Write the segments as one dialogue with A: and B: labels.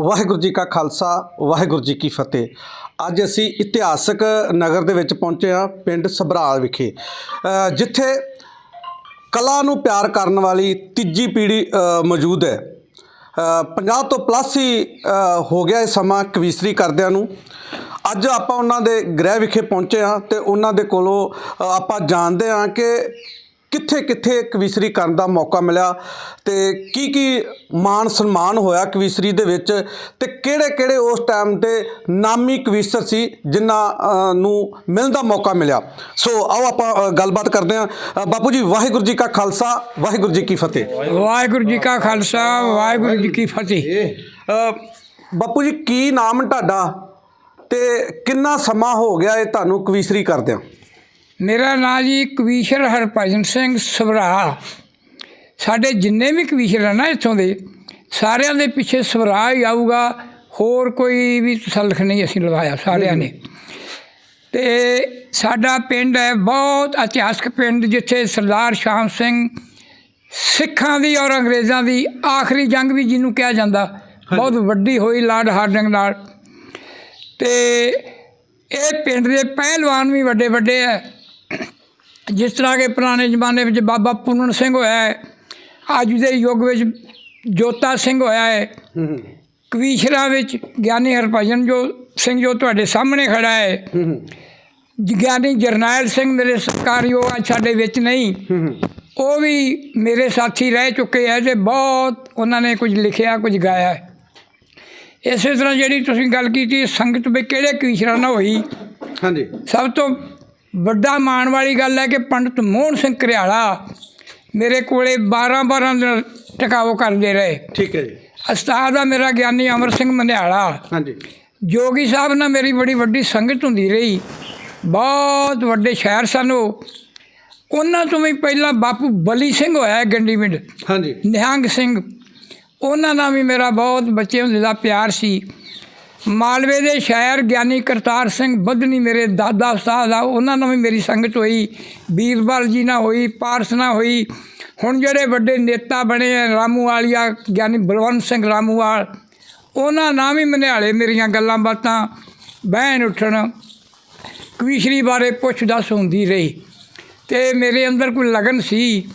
A: ਵਾਹਿਗੁਰੂ ਜੀ ਕਾ ਖਾਲਸਾ ਵਾਹਿਗੁਰੂ ਜੀ ਕੀ ਫਤਿਹ। ਅੱਜ ਅਸੀਂ ਇਤਿਹਾਸਕ ਨਗਰ ਦੇ ਵਿੱਚ ਪਹੁੰਚੇ ਹਾਂ ਪਿੰਡ ਸਭਰਾਲ ਵਿਖੇ। ਜਿੱਥੇ ਕਲਾ ਨੂੰ ਪਿਆਰ ਕਰਨ ਵਾਲੀ ਤੀਜੀ ਪੀੜ੍ਹੀ ਮੌਜੂਦ ਹੈ। ਅ, 50 ਤੋਂ ਪਲੱਸ ਹੀ ਹੋ ਗਿਆ ਇਹ ਸਮਾਂ ਕਵੀਸਰੀ ਕਰਦਿਆਂ ਨੂੰ। ਅੱਜ ਆਪਾਂ ਉਹਨਾਂ ਦੇ ਗ੍ਰਹਿ ਵਿਖੇ ਪਹੁੰਚੇ ਹਾਂ ਤੇ ਉਹਨਾਂ ਦੇ ਕੋਲੋਂ ਆਪਾਂ ਜਾਣਦੇ ਹਾਂ ਕਿ ਕਿੱਥੇ ਕਿੱਥੇ ਕਵੀਸਰੀ ਕਰਨ ਦਾ ਮੌਕਾ ਮਿਲਿਆ ਤੇ ਕੀ ਕੀ ਮਾਣ ਸਨਮਾਨ ਹੋਇਆ ਕਵੀਸਰੀ ਦੇ ਵਿੱਚ ਤੇ ਕਿਹੜੇ ਕਿਹੜੇ ਉਸ ਟਾਈਮ ਤੇ ਨਾਮੀ ਕਵੀਸਰ ਸੀ ਜਿਨ੍ਹਾਂ ਨੂੰ ਮਿਲਣ ਦਾ ਮੌਕਾ ਮਿਲਿਆ? ਸੋ ਆਓ ਆਪਾਂ ਗੱਲਬਾਤ ਕਰਦੇ ਹਾਂ। ਬਾਪੂ ਜੀ ਵਾਹਿਗੁਰੂ ਜੀ ਕਾ ਖਾਲਸਾ ਵਾਹਿਗੁਰੂ ਜੀ ਕੀ ਫਤਿਹ।
B: ਵਾਹਿਗੁਰੂ ਜੀ ਕਾ ਖਾਲਸਾ ਵਾਹਿਗੁਰੂ ਜੀ ਕੀ ਫਤਿਹ।
A: ਬਾਪੂ ਜੀ ਕੀ ਨਾਮ ਤੁਹਾਡਾ ਤੇ ਕਿੰਨਾ ਸਮਾਂ ਹੋ ਗਿਆ ਇਹ ਤੁਹਾਨੂੰ ਕਵੀਸਰੀ ਕਰਦਿਆਂ?
B: ਮੇਰਾ ਨਾਂ ਜੀ ਕਵੀਸ਼ਰ ਹਰਭਜਨ ਸਿੰਘ ਸਵਰਾ। ਸਾਡੇ ਜਿੰਨੇ ਵੀ ਕਵੀਸ਼ਰ ਹਨ ਨਾ ਇੱਥੋਂ ਦੇ ਸਾਰਿਆਂ ਦੇ ਪਿੱਛੇ ਸਵਰਾ ਹੀ ਆਊਗਾ ਹੋਰ ਕੋਈ ਵੀ ਤਸਲਖ ਨਹੀਂ ਅਸੀਂ ਲਵਾਇਆ ਸਾਰਿਆਂ ਨੇ। ਤੇ ਸਾਡਾ ਪਿੰਡ ਹੈ ਬਹੁਤ ਇਤਿਹਾਸਕ ਪਿੰਡ ਜਿੱਥੇ ਸਰਦਾਰ ਸ਼ਾਮ ਸਿੰਘ ਸਿੱਖਾਂ ਦੀ ਔਰ ਅੰਗਰੇਜ਼ਾਂ ਦੀ ਆਖਰੀ ਜੰਗ ਵੀ ਜਿਹਨੂੰ ਕਿਹਾ ਜਾਂਦਾ ਬਹੁਤ ਵੱਡੀ ਹੋਈ ਲਾਰਡ ਹਾਰਡਿੰਗ ਨਾਲ। ਤੇ ਇਹ ਪਿੰਡ ਦੇ ਪਹਿਲਵਾਨ ਵੀ ਵੱਡੇ ਵੱਡੇ ਐ ਜਿਸ ਤਰ੍ਹਾਂ ਕਿ ਪੁਰਾਣੇ ਜ਼ਮਾਨੇ ਵਿੱਚ ਬਾਬਾ ਪੂਰਨ ਸਿੰਘ ਹੋਇਆ ਹੈ ਅੱਜ ਦੇ ਯੁੱਗ ਵਿੱਚ ਜੋਤਾ ਸਿੰਘ ਹੋਇਆ ਹੈ ਕਵੀਸ਼ਰਾਂ ਵਿੱਚ ਗਿਆਨੀ ਹਰਭਜਨ ਜੋ ਸਿੰਘ ਜੋ ਤੁਹਾਡੇ ਸਾਹਮਣੇ ਖੜਾ ਹੈ। ਗਿਆਨੀ ਜਰਨੈਲ ਸਿੰਘ ਮੇਰੇ ਸਤਿਕਾਰਯੋਗ ਆ ਸਾਡੇ ਵਿੱਚ ਨਹੀਂ। ਉਹ ਵੀ ਮੇਰੇ ਸਾਥੀ ਰਹਿ ਚੁੱਕੇ ਹੈ ਤੇ ਬਹੁਤ ਉਹਨਾਂ ਨੇ ਕੁਝ ਲਿਖਿਆ ਕੁਝ ਗਾਇਆ ਇਸੇ ਤਰ੍ਹਾਂ ਜਿਹੜੀ ਤੁਸੀਂ ਗੱਲ ਕੀਤੀ ਸੰਗਤ ਵਿੱਚ ਕਿਹੜੇ ਕਵੀਸ਼ਰਾਂ ਨਾਲ ਹੋਈ?
A: ਹਾਂਜੀ।
B: ਸਭ ਤੋਂ ਵੱਡਾ ਮਾਣ ਵਾਲੀ ਗੱਲ ਹੈ ਕਿ ਪੰਡਤ ਮੋਹਨ ਸਿੰਘ ਘਰਿਆਲਾ ਮੇਰੇ ਕੋਲੇ 12 12 ਦਿਨ ਟਿਕਾਓ ਕਰਦੇ ਰਹੇ।
A: ਠੀਕ ਹੈ ਜੀ।
B: ਉਸਤਾਦ ਆ ਮੇਰਾ ਗਿਆਨੀ ਅਮਰ ਸਿੰਘ ਮੰਡਿਆਲਾ
A: ਹਾਂਜੀ।
B: ਜੋਗੀ ਸਾਹਿਬ ਨਾਲ ਮੇਰੀ ਬੜੀ ਵੱਡੀ ਸੰਗਤ ਹੁੰਦੀ ਰਹੀ। ਬਹੁਤ ਵੱਡੇ ਸ਼ਹਿਰ ਸਨ ਉਹ। ਉਹਨਾਂ ਤੋਂ ਵੀ ਪਹਿਲਾਂ ਬਾਪੂ ਬਲੀ ਸਿੰਘ ਹੋਇਆ ਗੰਡੀ ਪਿੰਡ।
A: ਹਾਂਜੀ।
B: ਨਿਹੰਗ ਸਿੰਘ। ਉਹਨਾਂ ਨਾਲ ਵੀ ਮੇਰਾ ਬਹੁਤ ਬੱਚੇ ਹੁੰਦੇ ਦਾ ਪਿਆਰ ਸੀ। ਮਾਲਵੇ ਦੇ ਸ਼ਾਇਰ ਗਿਆਨੀ ਕਰਤਾਰ ਸਿੰਘ ਬੱਧਨੀ ਮੇਰੇ ਦਾਦਾ ਉਸਤਾਦ ਆ, ਉਹਨਾਂ ਨਾਲ ਵੀ ਮੇਰੀ ਸੰਗਤ ਹੋਈ, ਬੀਰਬਲ ਜੀ ਨਾਲ ਹੋਈ, ਪਾਰਸ ਨਾਲ ਹੋਈ। ਹੁਣ ਜਿਹੜੇ ਵੱਡੇ ਨੇਤਾ ਬਣੇ ਆ ਰਾਮੂ ਵਾਲੀਆ ਗਿਆਨੀ ਬਲਵੰਤ ਸਿੰਘ ਰਾਮੂਵਾਲ, ਉਹਨਾਂ ਨਾਲ ਵੀ ਮਨਿਆਲੇ ਮੇਰੀਆਂ ਗੱਲਾਂ ਬਾਤਾਂ, ਬਹਿਣ ਉੱਠਣ, ਕਵੀਸ਼ਰੀ ਬਾਰੇ ਪੁੱਛ ਦੱਸ ਹੁੰਦੀ ਰਹੀ। ਤੇ ਮੇਰੇ ਅੰਦਰ ਕੋਈ ਲਗਨ ਸੀ,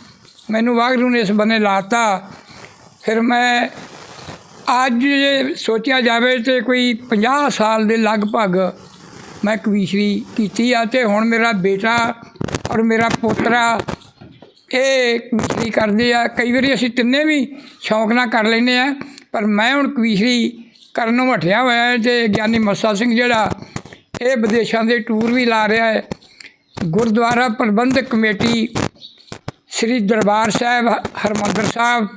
B: ਮੈਨੂੰ ਵਾਹਿਗੁਰੂ ਨੇ ਇਸ ਬੰਨੇ ਲਾਤਾ। ਫਿਰ ਮੈਂ ਅੱਜ ਜੇ ਸੋਚਿਆ ਜਾਵੇ ਤੇ ਕੋਈ 50 ਸਾਲ ਦੇ ਲਗਭਗ ਮੈਂ ਕਵੀਸ਼ਰੀ ਕੀਤੀ ਆ ਤੇ ਹੁਣ ਮੇਰਾ ਬੇਟਾ ਔਰ ਮੇਰਾ ਪੋਤਰਾ ਇਹ ਕਵੀਸ਼ਰੀ ਕਰਦੇ ਆ। ਕਈ ਵਾਰੀ ਅਸੀਂ ਤਿੰਨੇ ਵੀ ਸ਼ੌਂਕ ਨਾਲ ਕਰ ਲੈਨੇ ਆ, ਪਰ ਮੈਂ ਹੁਣ ਕਵੀਸ਼ਰੀ ਕਰਨ ਨੂੰ ਹਟਿਆ ਹੋਇਆ ਹੈ ਤੇ ਗਿਆਨੀ ਮੱਸਾ ਸਿੰਘ ਜਿਹੜਾ ਇਹ ਵਿਦੇਸ਼ਾਂ ਦੇ ਟੂਰ ਵੀ ਲਾ ਰਿਹਾ ਹੈ। ਗੁਰਦੁਆਰਾ ਪ੍ਰਬੰਧਕ ਕਮੇਟੀ ਸ੍ਰੀ ਦਰਬਾਰ ਸਾਹਿਬ ਹਰਮੰਦਰ ਸਾਹਿਬ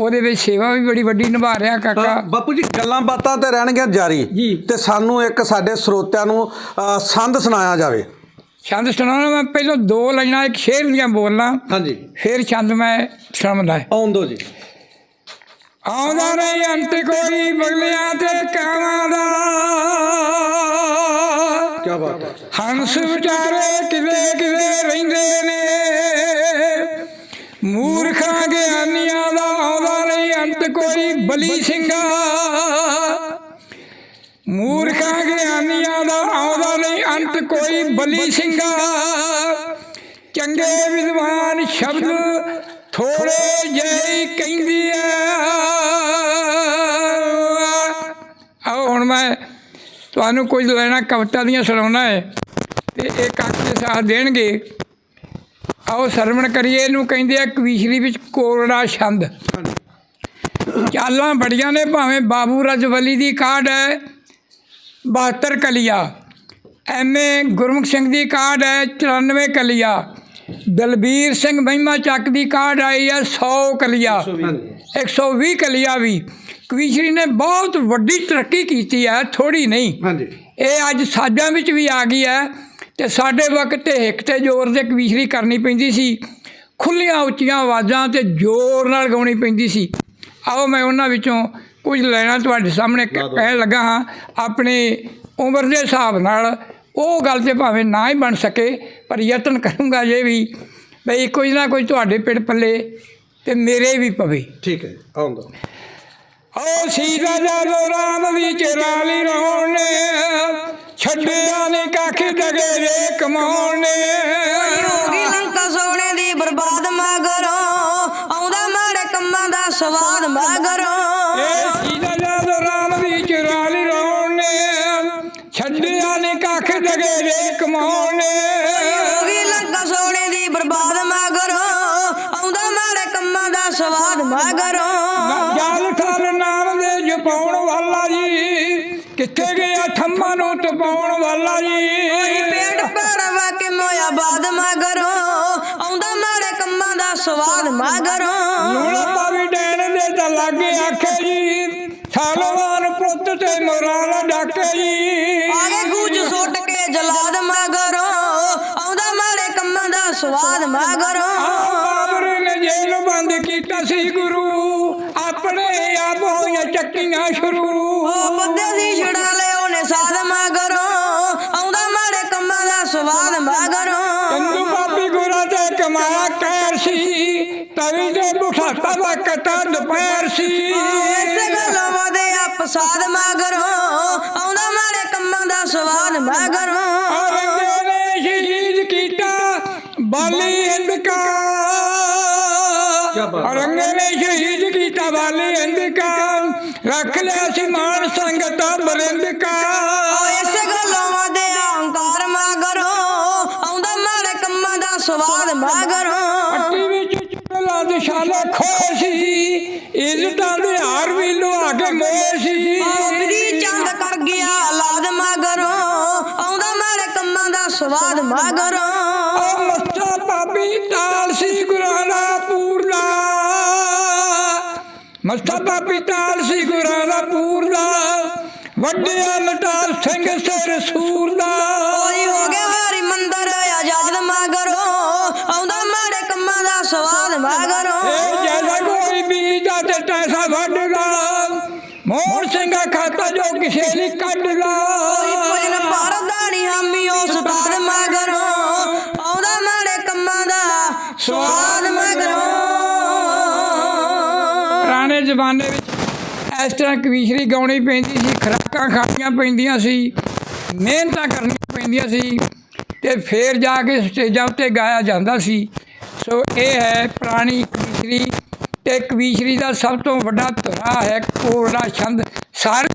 B: ਉਹਦੇ ਵਿੱਚ ਸੇਵਾ ਵੀ ਬੜੀ ਵੱਡੀ ਨਿਭਾ ਰਿਹਾ ਕਾਕਾ।
A: ਬਾਪੂ ਜੀ ਗੱਲਾਂ ਬਾਤਾਂ ਤੇ ਰਹਿਣਗੀਆਂ ਜਾਰੀ। ਤੇ ਸਾਨੂੰ ਇੱਕ ਸਾਡੇ ਸਰੋਤਿਆਂ ਨੂੰ ਸੰਦ ਸੁਣਾਇਆ ਜਾਵੇ।
B: ਛੰਦ ਸੁਣਾਉਣਾ ਮੈਂ ਪਹਿਲਾਂ ਦੋ ਲਾਈਨਾਂ ਇੱਕ ਸ਼ੇਰ ਦੀਆਂ ਬੋਲਣਾ
A: ਹਾਂਜੀ।
B: ਫਿਰ ਛੰਦ ਮੈਂ ਸੁਣਾਉਂਦਾ।
A: ਆਉਣ ਦਿਓ ਜੀ।
B: ਆਉਂਦਾ ਨਹੀਂ ਅੰਤ ਕੋਈ ਬਗਲਿਆਂ ਤੇ ਕਾਵਾਂ ਦਾ।
A: ਕੀ ਬਾਤ ਹੈ।
B: ਹੰਸ ਵਿਚਾਰੇ ਕਿਵੇਂ ਕਿਵੇਂ ਰਹਿੰਦੇ ਨੇ। ਮੂਰਖਾਂ ਗਿਆਨੀਆਂ ਦਾ ਆਉਂਦਾ ਨਹੀਂ, ਅੰਤ ਕੋਈ ਬਲੀ ਸਿੰਘਾ। ਮੂਰਖਾਂ ਗਿਆਨੀਆਂ ਦਾ ਆਉਂਦਾ ਨਹੀਂ, ਅੰਤ ਕੋਈ ਬਲੀ ਸਿੰਘਾ। ਚੰਗੇ ਵਿਦਵਾਨ ਸ਼ਬਦ ਥੋੜੇ ਜਿਹੇ ਕਹਿੰਦੀ ਆ ਆਓ, ਹੁਣ ਮੈਂ ਤੁਹਾਨੂੰ ਕੁਝ ਲੈਣਾ, ਕਵਿਤਾ ਦੀਆਂ ਸੁਣਾਉਣਾ ਹੈ ਤੇ ਇਹ ਕਾਕੇ ਸਾਥ ਦੇਣਗੇ। ਆਓ ਸਰਵਣ ਕਰੀਏ ਇਹਨੂੰ ਕਹਿੰਦੇ ਆ ਕਵੀਸ਼ਰੀ ਵਿੱਚ ਕੋਰੜਾ ਛੰਦ। ਚਾਲਾਂ ਬੜੀਆਂ ਨੇ ਭਾਵੇਂ ਬਾਬੂ ਰਜਵਲੀ ਦੀ ਕਾਢ ਹੈ 72 ਕਲੀਆ। ਐਮਏ ਗੁਰਮੁਖ ਸਿੰਘ ਦੀ ਕਾਢ ਹੈ 94 ਕਲੀਆ। ਦਲਬੀਰ ਸਿੰਘ ਮਹਿਮਾ ਚੱਕ ਦੀ ਕਾਢ ਆਈ ਹੈ 100 ਕਲੀਆ। 120 ਕਲੀਆ ਵੀ। ਕਵੀਸ਼ਰੀ ਨੇ ਬਹੁਤ ਵੱਡੀ ਤਰੱਕੀ ਕੀਤੀ ਹੈ ਥੋੜੀ ਨਹੀਂ।
A: ਹਾਂਜੀ।
B: ਇਹ ਅੱਜ ਸਾਜਾਂ ਵਿੱਚ ਵੀ ਆ ਗਈ ਹੈ। ਤੇ ਸਾਡੇ ਵਕਤ ਤੇ ਹਿੱਕ ਤੇ ਜ਼ੋਰ ਦੇ ਕਵੀਸ਼ਰੀ ਕਰਨੀ ਪੈਂਦੀ ਸੀ। ਖੁੱਲੀਆਂ ਉੱਚੀਆਂ ਆਵਾਜ਼ਾਂ ਤੇ ਜ਼ੋਰ ਨਾਲ ਗਾਉਣੀ ਪੈਂਦੀ ਸੀ। ਆਓ ਮੈਂ ਉਹਨਾਂ ਵਿੱਚੋਂ ਕੁਝ ਲੈਣਾ ਤੁਹਾਡੇ ਸਾਹਮਣੇ ਕਹਿਣ ਲੱਗਾ ਹਾਂ। ਆਪਣੇ ਉਮਰ ਦੇ ਹਿਸਾਬ ਨਾਲ ਉਹ ਗੱਲ ਤੇ ਭਾਵੇਂ ਨਾ ਹੀ ਬਣ ਸਕੇ ਪਰ ਯਤਨ ਕਰੂੰਗਾ ਜੇ ਵੀ ਬਈ ਕੁਝ ਨਾ ਕੁਝ ਤੁਹਾਡੇ ਪਿੰਡ ਪੱਲੇ ਤੇ ਮੇਰੇ ਵੀ ਪਵੇ।
A: ਠੀਕ ਹੈ ਆਉਣ ਦਿਓ
B: ਓ ਸੀਤਾ ਜਦੋਂ ਰਾਮ ਵਿੱਚ ਰਾਲੀ ਨੇ ਛੱਡਿਆ ਨੀ ਕੱਖ ਦਗੇ ਰੇ ਕਮਾਉਣ। ਨੇ
C: ਹੋਗੀ ਲੰਕਾ ਸੋਨੇ ਦੀ ਬਰਬਾਦ ਮਗਰੋਂ ਆਉਂਦਾ ਮਾਰੇ ਕੰਮਾਂ ਦਾ ਸਵਾਦ ਮਗਰੋਂ।
B: ਏ ਸੀਤਾ ਜਦੋਂ ਰਾਮ ਵਿੱਚ ਰਾਲੀ ਰੋਣ ਨੇ ਛੱਡਿਆ ਨੀ ਕੱਖ ਦਗੇ ਰੇ ਕਮਾਉਣ। ਨੇ
C: ਹੋਗੀ ਲੰਕਾ ਸੋਨੇ ਦੀ ਬਰਬਾਦ ਮਗਰੋਂ ਆਉਂਦਾ ਮਾਰੇ ਕੰਮਾਂ ਦਾ ਸਵਾਦ ਮਗਰੋਂ।
B: ਜਲ ਥਲ ਨਾਮ ਦੇ ਜਪਾਉਣ ਵਾਲਾ ਜੀ। ਕਿੱਥੇ ਗਿਆ ਠੰਮਾਂ ਨੂੰ ਟਪਾਉਣ ਵਾਲਾ ਜੀ।
C: ਪੇੜ ਪੜਵਾ ਕੇ ਮੋਇਆ ਬਾਦ ਮਗਰੋਂ ਆਉਂਦਾ ਮਾਰੇ ਕੰਮਾਂ ਦਾ ਸਵਾਦ ਮਗਰੋਂ।
B: ਲੂਣਾ ਪਾਵੀ ਡੈਣ ਦੇ ਤਾਂ ਲਾਗੇ ਆਖੇ ਜੀ ਸਾਲਵਾਨ ਪੁੱਤ ਤੇ ਮੁਰਾਲਾ ਡਾਕੇ ਜੀ।
C: ਆਗੇ ਗੂਜ ਸੁੱਟ ਕੇ ਜਲਾਦ ਮਗਰੋਂ ਆਉਂਦਾ ਮਾਰੇ ਕੰਮਾਂ ਦਾ ਸਵਾਦ ਮਗਰੋਂ।
B: ਬਾਬਰ ਨੇ ਜੇਲ੍ਹ ਬੰਦ ਕੀਤਾ ਸੀ ਗੁਰੂ ਚੱਕੀਆਂ ਸ਼ੁਰੂ
C: ਉਹ ਬੰਦੇ ਸੀ ਛੜਾ ਲਿਆ ਉਹਨੇ ਸਾਧ ਮਗਰੋਂ ਆਉਂਦਾ ਮਾਰੇ ਕੰਮਾਂ ਦਾ ਸਵਾਦ ਮਗਰੋਂ।
B: ਕੰਦੂ ਪਾਪੀ ਗੁਰਾਂ ਤੇ ਕਮਾਇਆ ਕਹਿਰ ਸੀ ਤਵੀ ਦੇ ਬੁਖਾ ਤਵਾ ਕਟਾ ਦੁਪਹਿਰ ਸੀ।
C: ਇਸੇ ਗੱਲੋਂ ਵਾਦੇ ਆਪ ਸਾਧ ਮਗਰੋਂ ਆਉਂਦਾ ਮਾਰੇ ਕੰਮਾਂ ਦਾ ਸਵਾਦ ਮਗਰੋਂ।
B: ਔਰੰਗੇ ਨੇ ਸ਼ਹੀਦ ਕੀਤਾ ਬਾਲੀ ਹਿੰਦਕਾ ਔਰੰਗੇ ਨੇ ਸ਼ਹੀਦ ਕੀਤਾ ਬਾਲੀ ਹਿੰਦਕਾ ਰੱਖ ਲਿਆ ਸੀ ਮਾਨ ਸੰਗਤ ਬਰਿੰਦਕਾ
C: ਇਸੇ ਗੱਲੋਂ ਵਾਦੇ ਅਹੰਕਾਰ ਮਗਰੋਂ ਆਉਂਦਾ ਮਾਰੇ ਕੰਮਾਂ ਦਾ ਸਵਾਦ ਮਗਰੋਂ
B: ਪੱਟੀ ਵਿੱਚ ਚੁੱਲਾ ਦੇ ਸ਼ਾਲਾ ਖੋਏ ਸੀ। ਇੱਜ਼ਤਾਂ ਦੇ ਹਾਰ ਵੀ ਲੁਆ ਕੇ ਮੋਏ ਸੀ।
C: ਆਪਰੀ ਚੰਦ ਕਰ ਗਿਆ ਔਲਾਦ ਮਗਰੋਂ ਆਉਂਦਾ ਮਾਰੇ ਕੰਮਾਂ ਦਾ ਸਵਾਦ ਮਗਰੋਂ
B: ਉਹ ਮੱਥਾ ਪਾਪੀ ਮੱਥਾ ਪਾਪੀ ਤਾਲ ਸੀ ਗੁਰਾਂ ਦਾ ਪੂਰਦਾ ਵੱਡਿਆ ਲਟਾਲ ਸਿੰਘ ਸਿਰ ਸੂਰ ਦਾ।
C: ਕੋਈ ਹੋ ਗਿਆ ਹਰੀ ਮੰਦਰ ਆਜ਼ਾਦ ਮਗਰੋਂ ਆਉਂਦਾ ਮਾਰੇ ਕੰਮਾਂ ਦਾ ਸਵਾਦ ਮਗਰੋਂ।
B: ਇਹ ਜੈਸਾ ਕੋਈ ਬੀਜਾ ਤੇ ਟੈਸਾ ਵੱਡਦਾ ਮੋਹਨ ਸਿੰਘਾ ਖਾਤਾ ਜੋ ਕਿਸੇ ਲਈ ਕੱਢਦਾ। ਇਸ ਤਰ੍ਹਾਂ ਕਵੀਸ਼ਰੀ ਗਾਉਣੀ ਪੈਂਦੀ ਸੀ, ਖਰਾਕਾਂ ਖਾਣੀਆਂ ਪੈਂਦੀਆਂ ਸੀ, ਮਿਹਨਤਾਂ ਕਰਨੀਆਂ ਪੈਂਦੀਆਂ ਸੀ ਤੇ ਫੇਰ ਜਾ ਕੇ ਸਟੇਜਾਂ ਉੱਤੇ ਗਾਇਆ ਜਾਂਦਾ ਸੀ। ਸੋ ਇਹ ਹੈ ਪੁਰਾਣੀ ਕਵੀਸ਼ਰੀ ਤੇ ਕਵੀਸ਼ਰੀ ਦਾ ਸਭ ਤੋਂ ਵੱਡਾ ਧੁਰਾ ਹੈ ਕੋਲਾ ਛੰਦ। ਸਾਰੇ